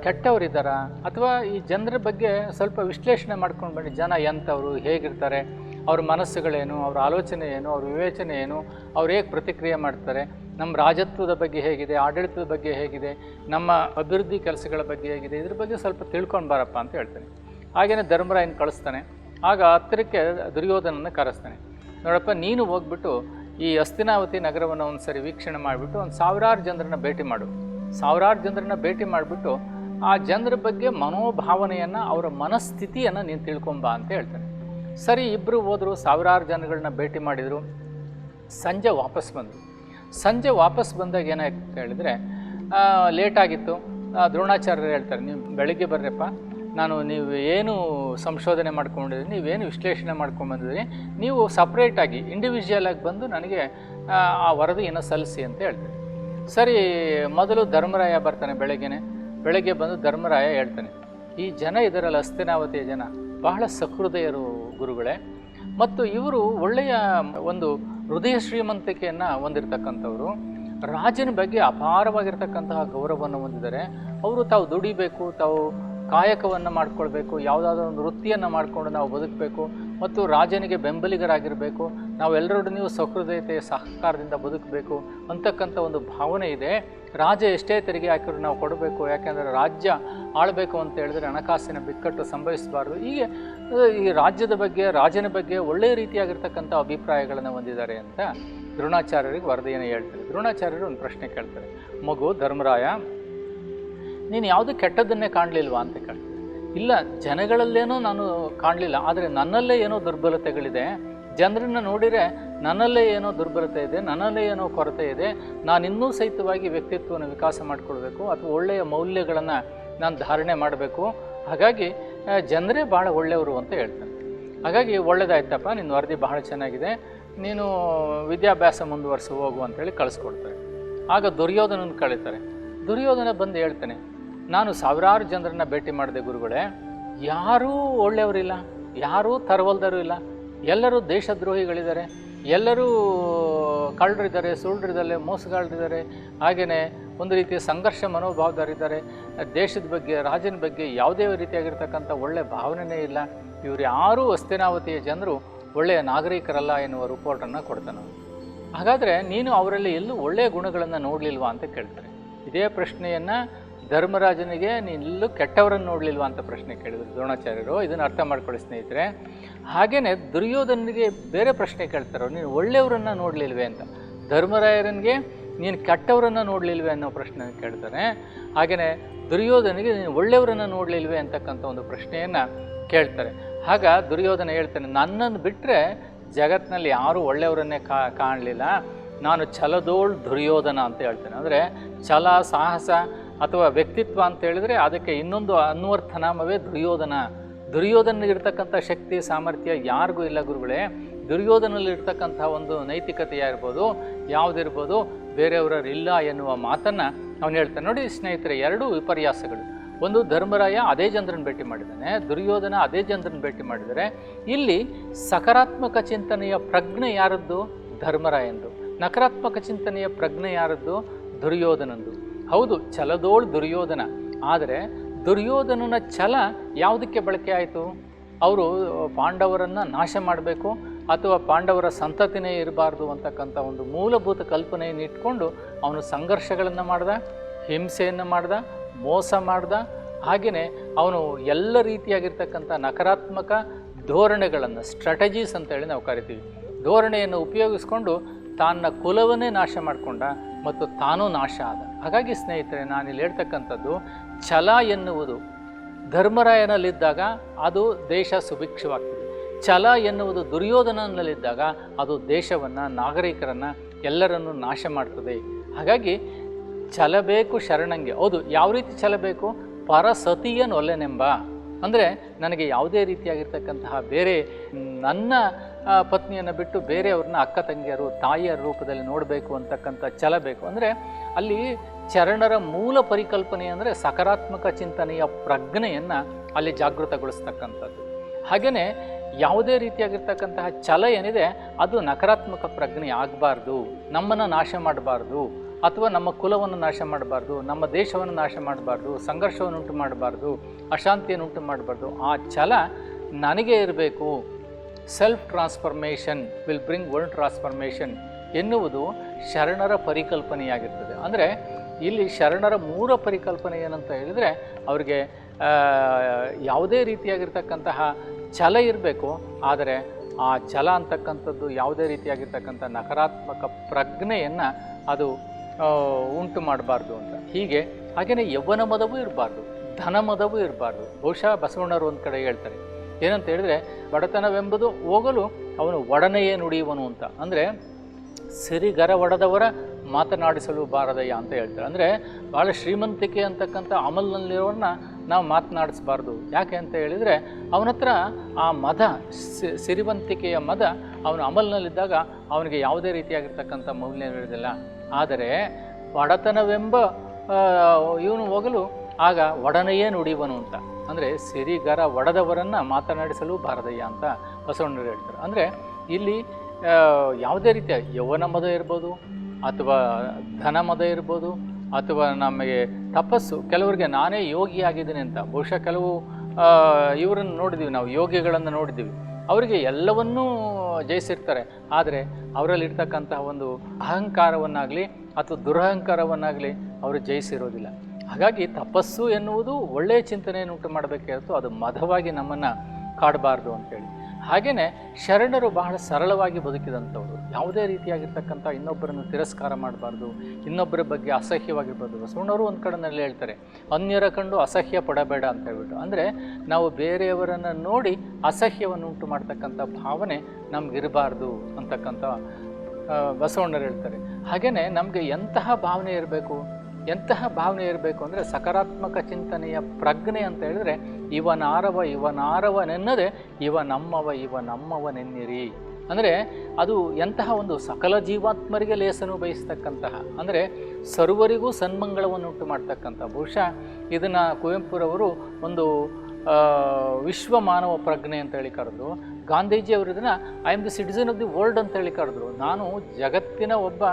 ಕೆಟ್ಟವರಿದ್ದಾರಾ? ಅಥವಾ ಈ ಜನರ ಬಗ್ಗೆ ಸ್ವಲ್ಪ ವಿಶ್ಲೇಷಣೆ ಮಾಡ್ಕೊಂಡು ಬನ್ನಿ. ಜನ ಎಂಥವ್ರು, ಹೇಗಿರ್ತಾರೆ? ಅವ್ರ ಮನಸ್ಸುಗಳೇನು? ಅವ್ರ ಆಲೋಚನೆ ಏನು? ಅವ್ರ ವಿವೇಚನೆ ಏನು? ಅವ್ರು ಹೇಗೆ ಪ್ರತಿಕ್ರಿಯೆ ಮಾಡ್ತಾರೆ? ನಮ್ಮ ರಾಜತ್ವದ ಬಗ್ಗೆ ಹೇಗಿದೆ? ಆಡಳಿತದ ಬಗ್ಗೆ ಹೇಗಿದೆ? ನಮ್ಮ ಅಭಿವೃದ್ಧಿ ಕೆಲಸಗಳ ಬಗ್ಗೆ ಹೇಗಿದೆ? ಇದ್ರ ಬಗ್ಗೆ ಸ್ವಲ್ಪ ತಿಳ್ಕೊಂಡು ಬಾರಪ್ಪ ಅಂತ ಹೇಳ್ತೇನೆ. ಹಾಗೆಯೇ ಧರ್ಮರಾಯನ ಕಳಿಸ್ತಾನೆ. ಆಗ ಹತ್ತಿರಕ್ಕೆ ದುರ್ಯೋಧನನ್ನು ಕರೆಸ್ತಾನೆ. ನೋಡಪ್ಪ, ನೀನು ಹೋಗ್ಬಿಟ್ಟು ಈ ಅಸ್ತಿನಾವತಿ ನಗರವನ್ನು ಒಂದು ಸರಿ ವೀಕ್ಷಣೆ ಮಾಡಿಬಿಟ್ಟು ಒಂದು ಸಾವಿರಾರು ಜನರನ್ನ ಭೇಟಿ ಮಾಡು. ಸಾವಿರಾರು ಜನರನ್ನ ಭೇಟಿ ಮಾಡಿಬಿಟ್ಟು ಆ ಜನರ ಬಗ್ಗೆ ಮನೋಭಾವನೆಯನ್ನು, ಅವರ ಮನಸ್ಥಿತಿಯನ್ನು ನೀನು ತಿಳ್ಕೊಂಬಾ ಅಂತ ಹೇಳ್ತಾನೆ. ಸರಿ ಇಬ್ಬರು ಹೋದರು, ಸಾವಿರಾರು ಜನಗಳನ್ನ ಭೇಟಿ ಮಾಡಿದರು. ಸಂಜೆ ವಾಪಸ್ ಬಂದರು. ಸಂಜೆ ವಾಪಸ್ ಬಂದಾಗ ಏನಾಯ್ತು ಹೇಳಿದರೆ ಲೇಟಾಗಿತ್ತು ದ್ರೋಣಾಚಾರ್ಯರು ಹೇಳ್ತಾರೆ, ನೀವು ಬೆಳಿಗ್ಗೆ ಬರ್ರಪ್ಪ. ನಾನು ನೀವು ಏನು ಸಂಶೋಧನೆ ಮಾಡ್ಕೊಂಡಿದ್ದೀನಿ ನೀವೇನು ವಿಶ್ಲೇಷಣೆ ಮಾಡ್ಕೊಂಡ್ಬಂದಿದ್ದೀನಿ ನೀವು ಸಪ್ರೇಟಾಗಿ ಇಂಡಿವಿಜುವಲ್ ಆಗಿ ಬಂದು ನನಗೆ ಆ, ವರದಿಯನ್ನು ಸಲ್ಲಿಸಿ ಅಂತ ಹೇಳ್ತೀನಿ. ಸರಿ ಮೊದಲು ಧರ್ಮರಾಯ ಬರ್ತಾನೆ ಬೆಳಗ್ಗೆನೆ. ಬೆಳಗ್ಗೆ ಬಂದು ಧರ್ಮರಾಯ ಹೇಳ್ತಾನೆ ಈ ಜನ ಇದರಲ್ಲಿ ಅಸ್ತಿನಾವತಿಯ ಜನ ಬಹಳ ಸಹೃದಯರು ಗುರುಗಳೇ. ಮತ್ತು ಇವರು ಒಳ್ಳೆಯ ಒಂದು ಹೃದಯ ಶ್ರೀಮಂತಿಕೆಯನ್ನು ಹೊಂದಿರತಕ್ಕಂಥವ್ರು. ರಾಜನ ಬಗ್ಗೆ ಅಪಾರವಾಗಿರ್ತಕ್ಕಂತಹ ಗೌರವವನ್ನು ಹೊಂದಿದ್ದಾರೆ. ಅವರು ತಾವು ದುಡಿಬೇಕು ತಾವು ಕಾಯಕವನ್ನು ಮಾಡಿಕೊಳ್ಬೇಕು, ಯಾವುದಾದ್ರೂ ಒಂದು ವೃತ್ತಿಯನ್ನು ಮಾಡಿಕೊಂಡು ನಾವು ಬದುಕಬೇಕು ಮತ್ತು ರಾಜನಿಗೆ ಬೆಂಬಲಿಗರಾಗಿರಬೇಕು ನಾವೆಲ್ಲರೊಡನೆಯೂ ಸಹೃದಯತೆಯ ಸಹಕಾರದಿಂದ ಬದುಕಬೇಕು ಅಂತಕ್ಕಂಥ ಒಂದು ಭಾವನೆ ಇದೆ. ರಾಜ ಎಷ್ಟೇ ತೆರಿಗೆ ಹಾಕಿದ್ರು ನಾವು ಕೊಡಬೇಕು, ಯಾಕೆಂದರೆ ರಾಜ್ಯ ಆಳಬೇಕು ಅಂತ ಹೇಳಿದ್ರೆ ಹಣಕಾಸಿನ ಬಿಕ್ಕಟ್ಟು ಸಂಭವಿಸಬಾರ್ದು. ಹೀಗೆ ಈ ರಾಜ್ಯದ ಬಗ್ಗೆ, ರಾಜನ ಬಗ್ಗೆ ಒಳ್ಳೆಯ ರೀತಿಯಾಗಿರ್ತಕ್ಕಂಥ ಅಭಿಪ್ರಾಯಗಳನ್ನು ಹೊಂದಿದ್ದಾರೆ ಅಂತ ದ್ರೋಣಾಚಾರ್ಯರಿಗೆ ವರದಿಯನ್ನು ಹೇಳ್ತಾರೆ. ದ್ರೋಣಾಚಾರ್ಯರು ಒಂದು ಪ್ರಶ್ನೆ ಕೇಳ್ತಾರೆ. ಮಗು ಧರ್ಮರಾಯ ನೀನು ಯಾವುದು ಕೆಟ್ಟದ್ದನ್ನೇ ಕಾಣಲಿಲ್ವಾ ಅಂತ ಕೇಳ್ತೀನಿ. ಇಲ್ಲ, ಜನಗಳಲ್ಲೇನೋ ನಾನು ಕಾಣಲಿಲ್ಲ, ಆದರೆ ನನ್ನಲ್ಲೇ ಏನೋ ದುರ್ಬಲತೆಗಳಿದೆ. ಜನರನ್ನು ನೋಡಿದರೆ ನನ್ನಲ್ಲೇ ಏನೋ ದುರ್ಬಲತೆ ಇದೆ, ನನ್ನಲ್ಲೇ ಏನೋ ಕೊರತೆ ಇದೆ. ನಾನು ಇನ್ನೂ ಸಹಿತವಾಗಿ ವ್ಯಕ್ತಿತ್ವವನ್ನು ವಿಕಾಸ ಮಾಡಿಕೊಳ್ಬೇಕು, ಅಥವಾ ಒಳ್ಳೆಯ ಮೌಲ್ಯಗಳನ್ನು ನಾನು ಧಾರಣೆ ಮಾಡಬೇಕು. ಹಾಗಾಗಿ ಜನರೇ ಭಾಳ ಒಳ್ಳೆಯವರು ಅಂತ ಹೇಳ್ತಾರೆ. ಹಾಗಾಗಿ ಒಳ್ಳೇದಾಯ್ತಪ್ಪ, ನಿನ್ನ ವರದಿ ಬಹಳ ಚೆನ್ನಾಗಿದೆ. ನೀನು ವಿದ್ಯಾಭ್ಯಾಸ ಮುಂದುವರಿಸಿ, ಹೋಗು ಅಂತೇಳಿ ಕಳಿಸ್ಕೊಡ್ತಾರೆ. ಆಗ ದುರ್ಯೋಧನನ ಕಳೀತಾರೆ ದುರ್ಯೋಧನ ಬಂದು ಹೇಳ್ತಾನೆ ನಾನು ಸಾವಿರಾರು ಜನರನ್ನ ಭೇಟಿ ಮಾಡಿದೆ ಗುರುಗಳೇ. ಯಾರೂ ಒಳ್ಳೆಯವರಿಲ್ಲ, ಯಾರೂ ತರವಲ್ದರು ಇಲ್ಲ. ಎಲ್ಲರೂ ದೇಶದ್ರೋಹಿಗಳಿದ್ದಾರೆ. ಎಲ್ಲರೂ ಕಳ್ಳರಿದ್ದಾರೆ, ಸುಳ್ಳರಿದ್ದಾರೆ, ಮೋಸಗಾರರಿದ್ದಾರೆ. ಹಾಗೆಯೇ ಒಂದು ರೀತಿಯ ಸಂಘರ್ಷ ಮನೋಭಾವದವರಿದ್ದಾರೆ ದೇಶದ ಬಗ್ಗೆ ರಾಜನ ಬಗ್ಗೆ ಯಾವುದೇ ರೀತಿಯಾಗಿರ್ತಕ್ಕಂಥ ಒಳ್ಳೆಯ ಭಾವನೆಯೇ ಇಲ್ಲ. ಇವರು ಯಾರೂ ಅಸ್ತಿನಾವತಿಯ ಜನರು, ಒಳ್ಳೆಯ ನಾಗರಿಕರಲ್ಲ ಎನ್ನುವ ರಿಪೋರ್ಟನ್ನು ಕೊಡ್ತಾನೆ. ಹಾಗಾದರೆ ನೀನು ಅವರಲ್ಲಿ ಎಲ್ಲೂ ಒಳ್ಳೆಯ ಗುಣಗಳನ್ನು ನೋಡಲಿಲ್ವಾ ಅಂತ ಕೇಳ್ತಾರೆ. ಇದೇ ಪ್ರಶ್ನೆಯನ್ನು ಧರ್ಮರಾಜನಿಗೆ ನೀನೆಲ್ಲೂ ಕೆಟ್ಟವರನ್ನು ನೋಡಲಿಲ್ವಾ ಅಂತ ಪ್ರಶ್ನೆ ಕೇಳಿದ್ರು ದ್ರೋಣಾಚಾರ್ಯರು. ಇದನ್ನು ಅರ್ಥ ಮಾಡ್ಕೊಳ್ಳಿ ಸ್ನೇಹಿತರೆ. ಹಾಗೆಯೇ ದುರ್ಯೋಧನಿಗೆ ಬೇರೆ ಪ್ರಶ್ನೆ ಕೇಳ್ತಾರೋ, ನೀನು ಒಳ್ಳೆಯವರನ್ನು ನೋಡಲಿಲ್ವೇ ಅಂತ. ಧರ್ಮರಾಯರನಿಗೆ ನೀನು ಕೆಟ್ಟವರನ್ನು ನೋಡಲಿಲ್ವೇ ಅನ್ನೋ ಪ್ರಶ್ನೆ ಕೇಳ್ತಾನೆ ಹಾಗೆಯೇ ದುರ್ಯೋಧನಿಗೆ ನೀನು ಒಳ್ಳೆಯವರನ್ನು ನೋಡಲಿಲ್ವೇ ಅಂತಕ್ಕಂಥ ಒಂದು ಪ್ರಶ್ನೆಯನ್ನು ಕೇಳ್ತಾರೆ. ಆಗ ದುರ್ಯೋಧನ ಹೇಳ್ತಾನೆ, ನನ್ನನ್ನು ಬಿಟ್ಟರೆ ಜಗತ್ತಿನಲ್ಲಿ ಯಾರೂ ಒಳ್ಳೆಯವರನ್ನೇ ಕಾ, ಕಾಣಲಿಲ್ಲ. ನಾನು ಛಲದೋಳ್ ದುರ್ಯೋಧನ ಅಂತ ಹೇಳ್ತೇನೆ. ಅಂದರೆ ಛಲ, ಸಾಹಸ ಅಥವಾ ವ್ಯಕ್ತಿತ್ವ ಅಂತ ಹೇಳಿದರೆ ಅದಕ್ಕೆ ಇನ್ನೊಂದು ಅನ್ವರ್ಥ ನಾಮವೇ ದುರ್ಯೋಧನ. ಇರ್ತಕ್ಕಂಥ ಶಕ್ತಿ, ಸಾಮರ್ಥ್ಯ ಯಾರಿಗೂ ಇಲ್ಲ ಗುರುಗಳೇ. ದುರ್ಯೋಧನಲ್ಲಿರ್ತಕ್ಕಂಥ ಒಂದು ನೈತಿಕತೆ ಇರ್ಬೋದು ಯಾವುದಿರ್ಬೋದು? ಬೇರೆಯವರಲ್ಲಿ ಇಲ್ಲ ಎನ್ನುವ ಮಾತನ್ನು ಅವನು ಹೇಳ್ತಾನೆ. ನೋಡಿ ಸ್ನೇಹಿತರೆ, ಎರಡೂ ವಿಪರ್ಯಾಸಗಳು. ಒಂದು ಧರ್ಮರಾಯ ಅದೇ ಜನರನ್ನು ಭೇಟಿ ಮಾಡಿದ್ದಾನೆ. ದುರ್ಯೋಧನ ಅದೇ ಜನರನ್ನು ಭೇಟಿ ಮಾಡಿದರೆ ಇಲ್ಲಿ ಸಕಾರಾತ್ಮಕ ಚಿಂತನೆಯ ಪ್ರಜ್ಞೆ ಯಾರದ್ದು? ಧರ್ಮರಾಯಂದು. ನಕಾರಾತ್ಮಕ ಚಿಂತನೆಯ ಪ್ರಜ್ಞೆ ಯಾರದ್ದು? ದುರ್ಯೋಧನಂದು. ಹೌದು, ಛಲದೋಳು ದುರ್ಯೋಧನ. ಆದರೆ ದುರ್ಯೋಧನನ ಛಲ ಯಾವುದಕ್ಕೆ ಬಳಕೆ ಆಯಿತು? ಅವರು ಪಾಂಡವರನ್ನು ನಾಶ ಮಾಡಬೇಕು ಅಥವಾ ಪಾಂಡವರ ಸಂತತಿನೇ ಇರಬಾರ್ದು ಅಂತಕ್ಕಂಥ ಒಂದು ಮೂಲಭೂತ ಕಲ್ಪನೆಯನ್ನು ಇಟ್ಕೊಂಡು ಅವನು ಸಂಘರ್ಷಗಳನ್ನು ಮಾಡ್ದ, ಹಿಂಸೆಯನ್ನು ಮಾಡ್ದ, ಮೋಸ ಮಾಡ್ದ. ಹಾಗೆಯೇ ಅವನು ಎಲ್ಲ ರೀತಿಯಾಗಿರ್ತಕ್ಕಂಥ ನಕಾರಾತ್ಮಕ ಧೋರಣೆಗಳನ್ನು ಸ್ಟ್ರಾಟಜೀಸ್ ಅಂತೇಳಿ ನಾವು ಕರಿತೀವಿ. ಧೋರಣೆಯನ್ನು ಉಪಯೋಗಿಸ್ಕೊಂಡು ತನ್ನ ಕುಲವನ್ನೇ ನಾಶ ಮಾಡಿಕೊಂಡ ಮತ್ತು ತಾನೂ ನಾಶ ಆದ. ಹಾಗಾಗಿ ಸ್ನೇಹಿತರೆ, ನಾನಿಲ್ಲಿ ಹೇಳ್ತಕ್ಕಂಥದ್ದು, ಛಲ ಎನ್ನುವುದು ಧರ್ಮರಾಯನಲ್ಲಿದ್ದಾಗ ಅದು ದೇಶ ಸುಭಿಕ್ಷವಾಗ್ತದೆ. ಛಲ ಎನ್ನುವುದು ದುರ್ಯೋಧನನಲ್ಲಿದ್ದಾಗ ಅದು ದೇಶವನ್ನು, ನಾಗರಿಕರನ್ನು ಎಲ್ಲರನ್ನು ನಾಶ ಮಾಡ್ತದೆ. ಹಾಗಾಗಿ ಛಲ ಬೇಕು ಶರಣಂಗೆ. ಹೌದು, ಯಾವ ರೀತಿ ಛಲ ಬೇಕು? ಪರಸತಿಯನೊಲ್ಲೆನೆಂಬ ಅಂದರೆ ನನಗೆ ಯಾವುದೇ ರೀತಿಯಾಗಿರ್ತಕ್ಕಂತಹ ಬೇರೆ ನನ್ನ ಪತ್ನಿಯನ್ನು ಬಿಟ್ಟು ಬೇರೆಯವ್ರನ್ನ ಅಕ್ಕ ತಂಗಿಯರು ತಾಯಿಯ ರೂಪದಲ್ಲಿ ನೋಡಬೇಕು ಅಂತಕ್ಕಂಥ ಛಲ ಬೇಕು. ಅಂದರೆ ಅಲ್ಲಿ ಚರಣರ ಮೂಲ ಪರಿಕಲ್ಪನೆ ಅಂದರೆ ಸಕಾರಾತ್ಮಕ ಚಿಂತನೆಯ ಪ್ರಜ್ಞೆಯನ್ನು ಅಲ್ಲಿ ಜಾಗೃತಗೊಳಿಸ್ತಕ್ಕಂಥದ್ದು. ಹಾಗೆಯೇ ಯಾವುದೇ ರೀತಿಯಾಗಿರ್ತಕ್ಕಂತಹ ಛಲ ಏನಿದೆ, ಅದು ನಕಾರಾತ್ಮಕ ಪ್ರಜ್ಞೆ ಆಗಬಾರ್ದು, ನಮ್ಮನ್ನು ನಾಶ ಮಾಡಬಾರ್ದು, ಅಥವಾ ನಮ್ಮ ಕುಲವನ್ನು ನಾಶ ಮಾಡಬಾರ್ದು, ನಮ್ಮ ದೇಶವನ್ನು ನಾಶ ಮಾಡಬಾರ್ದು ಸಂಘರ್ಷವನ್ನು ಉಂಟು ಮಾಡಬಾರ್ದು ಅಶಾಂತಿಯನ್ನು ಉಂಟು ಮಾಡಬಾರ್ದು, ಆ ಛಲ ನನಗೆ ಇರಬೇಕು self transformation will bring world transformation ಎನ್ನುವುದು ಶರಣರ ಪರಿಕಲ್ಪನೆಯಾಗಿರ್ತದೆ. ಅಂದರೆ ಇಲ್ಲಿ ಶರಣರ ಮೂಲ ಪರಿಕಲ್ಪನೆ ಏನಂತ ಹೇಳಿದರೆ, ಅವರಿಗೆ ಯಾವುದೇ ರೀತಿಯಾಗಿರ್ತಕ್ಕಂತಹ ಛಲ ಇರಬೇಕು, ಆದರೆ ಆ ಛಲ ಅಂತಕ್ಕಂಥದ್ದು ಯಾವುದೇ ರೀತಿಯಾಗಿರ್ತಕ್ಕಂಥ ನಕಾರಾತ್ಮಕ ಪ್ರಜ್ಞೆಯನ್ನು ಅದು ಉಂಟು ಮಾಡಬಾರ್ದು ಅಂತ. ಹೀಗೆ ಹಾಗೆಯೇ ಯೌವನ ಮದವೂ ಇರಬಾರ್ದು ಧನ ಮದವೂ ಇರಬಾರ್ದು. ಬಹುಶಃ ಬಸವಣ್ಣರು ಒಂದು ಕಡೆ ಹೇಳ್ತಾರೆ ಏನಂತ ಹೇಳಿದರೆ ಬಡತನವೆಂಬುದು ಹೋಗಲು ಅವನು ಒಡನೆಯೇ ನುಡಿಯುವನು ಅಂತ. ಅಂದರೆ ಸಿರಿಗರ ಒಡೆದವರ ಮಾತನಾಡಿಸಲು ಬಾರದಯ್ಯ ಅಂತ ಹೇಳ್ತಾರೆ. ಅಂದರೆ ಭಾಳ ಶ್ರೀಮಂತಿಕೆ ಅಂತಕ್ಕಂಥ ಅಮಲ್ನಲ್ಲಿರೋರನ್ನ ನಾವು ಮಾತನಾಡಿಸ್ಬಾರ್ದು. ಯಾಕೆ ಅಂತ ಹೇಳಿದರೆ ಅವನ ಹತ್ರ ಆ ಮದ ಸಿರಿವಂತಿಕೆಯ ಮದ ಅವನು ಅಮಲ್ನಲ್ಲಿದ್ದಾಗ ಅವನಿಗೆ ಯಾವುದೇ ರೀತಿಯಾಗಿರ್ತಕ್ಕಂಥ ಮೌಲ್ಯ ಇರೋದಿಲ್ಲ ಆದರೆ ಒಡತನವೆಂಬ ಇವನು ಹೋಗಲು ಆಗ ಒಡನೆಯೇ ನುಡಿಯುವನು ಅಂತ. ಅಂದರೆ ಸಿರಿಗರ ಒಡೆದವರನ್ನು ಮಾತನಾಡಿಸಲು ಬಾರದಯ್ಯ ಅಂತ ಬಸವಣ್ಣರು ಹೇಳ್ತಾರೆ. ಅಂದರೆ ಇಲ್ಲಿ ಯಾವುದೇ ರೀತಿಯ ಯೌವನ ಮದ ಇರ್ಬೋದು, ಅಥವಾ ಧನ ಮದ ಇರ್ಬೋದು, ಅಥವಾ ನಮಗೆ ತಪಸ್ಸು, ಕೆಲವರಿಗೆ ನಾನೇ ಯೋಗಿ ಆಗಿದ್ದೀನಿ ಅಂತ, ಬಹುಶಃ ಕೆಲವು ಇವರನ್ನು ನೋಡಿದ್ದೀವಿ ನಾವು, ಯೋಗಿಗಳನ್ನು ನೋಡಿದ್ದೀವಿ ಅವರಿಗೆ ಎಲ್ಲವನ್ನೂ ಜಯಿಸಿರ್ತಾರೆ. ಆದರೆ ಅವರಲ್ಲಿರ್ತಕ್ಕಂತಹ ಒಂದು ಅಹಂಕಾರವನ್ನಾಗಲಿ, ಅಥವಾ ದುರಹಂಕಾರವನ್ನಾಗಲಿ ಅವರು ಜಯಿಸಿರೋದಿಲ್ಲ. ಹಾಗಾಗಿ ತಪಸ್ಸು ಎನ್ನುವುದು ಒಳ್ಳೆಯ ಚಿಂತನೆಯನ್ನು ಉಂಟು ಮಾಡಬೇಕೇ ಅದು ಮಧವಾಗಿ ನಮ್ಮನ್ನು ಕಾಡಬಾರ್ದು ಅಂತೇಳಿ ಹಾಗೆಯೇ ಶರಣರು ಬಹಳ ಸರಳವಾಗಿ ಬದುಕಿದಂಥವ್ರು. ಯಾವುದೇ ರೀತಿಯಾಗಿರ್ತಕ್ಕಂಥ ಇನ್ನೊಬ್ಬರನ್ನು ತಿರಸ್ಕಾರ ಮಾಡಬಾರ್ದು, ಇನ್ನೊಬ್ಬರ ಬಗ್ಗೆ ಅಸಹ್ಯವಾಗಿರ್ಬೋದು ಬಸವಣ್ಣವರು ಒಂದು ಕಡೆನಲ್ಲಿ ಹೇಳ್ತಾರೆ, ಅನ್ಯರ ಕಂಡು ಅಸಹ್ಯ ಪಡಬೇಡ ಅಂತ ಹೇಳ್ಬಿಟ್ಟು. ಅಂದರೆ ನಾವು ಬೇರೆಯವರನ್ನು ನೋಡಿ ಅಸಹ್ಯವನ್ನು ಉಂಟು ಮಾಡ್ತಕ್ಕಂಥ ಭಾವನೆ ನಮಗಿರಬಾರ್ದು ಅಂತಕ್ಕಂಥ ಬಸವಣ್ಣರು ಹೇಳ್ತಾರೆ. ಹಾಗೆಯೇ ನಮಗೆ ಎಂತಹ ಭಾವನೆ ಇರಬೇಕು? ಎಂತಹ ಭಾವನೆ ಇರಬೇಕು ಅಂದರೆ ಸಕಾರಾತ್ಮಕ ಚಿಂತನೆಯ ಪ್ರಜ್ಞೆ ಅಂತ ಹೇಳಿದ್ರೆ ಇವನಾರವ ಇವನಾರವನೆನ್ನದೆ ಇವ ನಮ್ಮವ, ಇವ ನಮ್ಮವನೆನ್ನಿರಿ. ಅಂದರೆ ಅದು ಎಂತಹ ಒಂದು ಸಕಲ ಜೀವಾತ್ಮರಿಗೆ ಲೇಸನು ಬಯಸ್ತಕ್ಕಂತಹ, ಅಂದರೆ ಸರ್ವರಿಗೂ ಸನ್ಮಂಗಳವನ್ನುಂಟು ಮಾಡ್ತಕ್ಕಂಥ. ಬಹುಶಃ ಇದನ್ನು ಕುವೆಂಪುರವರು ಒಂದು ವಿಶ್ವ ಮಾನವ ಪ್ರಜ್ಞೆ ಅಂತ ಹೇಳಿ ಕರೆದ್ರು. ಗಾಂಧೀಜಿಯವರು ಇದನ್ನು I am the citizen of the world ಅಂತ ಹೇಳಿ ಕರೆದ್ರು. ನಾನು ಜಗತ್ತಿನ ಒಬ್ಬ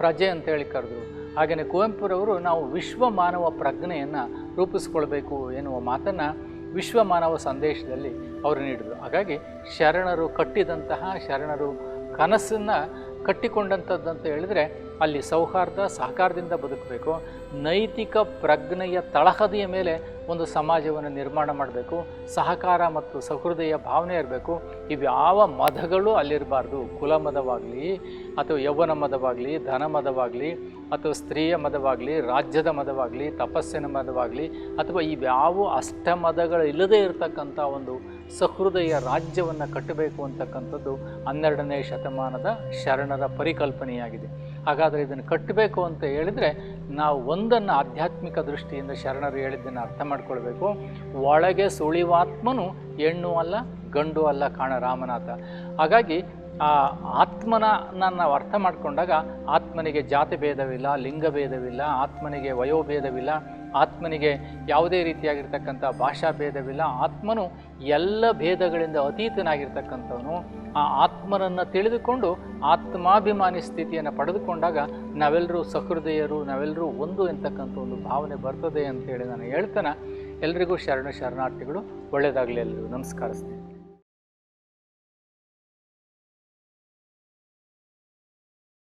ಪ್ರಜೆ ಅಂತ ಹೇಳಿ ಕರೆದ್ರು. ಹಾಗೆಯೇ ಕುವೆಂಪುರವರು ನಾವು ವಿಶ್ವ ಮಾನವ ಪ್ರಜ್ಞೆಯನ್ನು ರೂಪಿಸ್ಕೊಳ್ಬೇಕು ಎನ್ನುವ ಮಾತನ್ನು ವಿಶ್ವ ಮಾನವ ಸಂದೇಶದಲ್ಲಿ ಅವರು ನೀಡಿದರು. ಹಾಗಾಗಿ ಶರಣರು ಕಟ್ಟಿದಂತಹ, ಶರಣರು ಕನಸನ್ನು ಅಂತ ಹೇಳಿದರೆ ಅಲ್ಲಿ ಸೌಹಾರ್ದ ಸಹಕಾರದಿಂದ ಬದುಕಬೇಕು. ನೈತಿಕ ಪ್ರಜ್ಞೆಯ ತಳಹದಿಯ ಮೇಲೆ ಒಂದು ಸಮಾಜವನ್ನು ನಿರ್ಮಾಣ ಮಾಡಬೇಕು. ಸಹಕಾರ ಮತ್ತು ಸಹೃದಯ ಭಾವನೆ ಇರಬೇಕು. ಇವ್ಯಾವ ಮದಗಳು ಅಲ್ಲಿರಬಾರ್ದು. ಕುಲ ಮದವಾಗಲಿ ಅಥವಾ ಯೌವನ ಮದವಾಗಲಿ, ಧನ ಮದವಾಗಲಿ ಅಥವಾ ಸ್ತ್ರೀಯ ಮದವಾಗಲಿ, ರಾಜ್ಯದ ಮದವಾಗಲಿ, ತಪಸ್ಸಿನ ಮದವಾಗಲಿ ಅಥವಾ ಇವ್ಯಾವ ಅಷ್ಟಮದಗಳು ಇಲ್ಲದೇ ಇರತಕ್ಕಂಥ ಒಂದು ಸಹೃದಯ ರಾಜ್ಯವನ್ನು ಕಟ್ಟಬೇಕು ಅಂತಕ್ಕಂಥದ್ದು ಹನ್ನೆರಡನೇ ಶತಮಾನದ ಶರಣರ ಪರಿಕಲ್ಪನೆಯಾಗಿದೆ. ಹಾಗಾದರೆ ಇದನ್ನು ಕಟ್ಟಬೇಕು ಅಂತ ಹೇಳಿದರೆ ನಾವು ಒಂದನ್ನು ಆಧ್ಯಾತ್ಮಿಕ ದೃಷ್ಟಿಯಿಂದ ಶರಣರು ಹೇಳಿದ್ದನ್ನು ಅರ್ಥ ಮಾಡ್ಕೊಳ್ಬೇಕು. ಒಳಗೆ ಸುಳಿವಾತ್ಮನು ಹೆಣ್ಣು ಅಲ್ಲ, ಗಂಡು ಅಲ್ಲ ಕಾಣ ರಾಮನಾಥ. ಹಾಗಾಗಿ ಆ ಆತ್ಮನ ನಾವು ಅರ್ಥ ಮಾಡಿಕೊಂಡಾಗ ಆತ್ಮನಿಗೆ ಜಾತಿ ಭೇದವಿಲ್ಲ, ಲಿಂಗ ಭೇದವಿಲ್ಲ, ಆತ್ಮನಿಗೆ ವಯೋಭೇದವಿಲ್ಲ ಆತ್ಮನಿಗೆ ಯಾವುದೇ ರೀತಿಯಾಗಿರ್ತಕ್ಕಂಥ ಭಾಷಾ ಭೇದವಿಲ್ಲ. ಆತ್ಮನು ಎಲ್ಲ ಭೇದಗಳಿಂದ ಅತೀತನಾಗಿರ್ತಕ್ಕಂಥವನು. ಆ ಆತ್ಮನನ್ನು ತಿಳಿದುಕೊಂಡು ಆತ್ಮಾಭಿಮಾನಿ ಸ್ಥಿತಿಯನ್ನು ಪಡೆದುಕೊಂಡಾಗ ನಾವೆಲ್ಲರೂ ಸಹೃದಯರು ನಾವೆಲ್ಲರೂ ಒಂದು ಎಂತಕ್ಕಂಥ ಒಂದು ಭಾವನೆ ಬರ್ತದೆ ಅಂತೇಳಿ ನಾನು ಹೇಳ್ತಾನೆ. ಎಲ್ರಿಗೂ ಶರಣ ಶರಣಾರ್ಥಿಗಳು, ಒಳ್ಳೆಯದಾಗಲಿ ಎಲ್ಲರಿಗೂ ನಮಸ್ಕಾರಿಸ್ತೀನಿ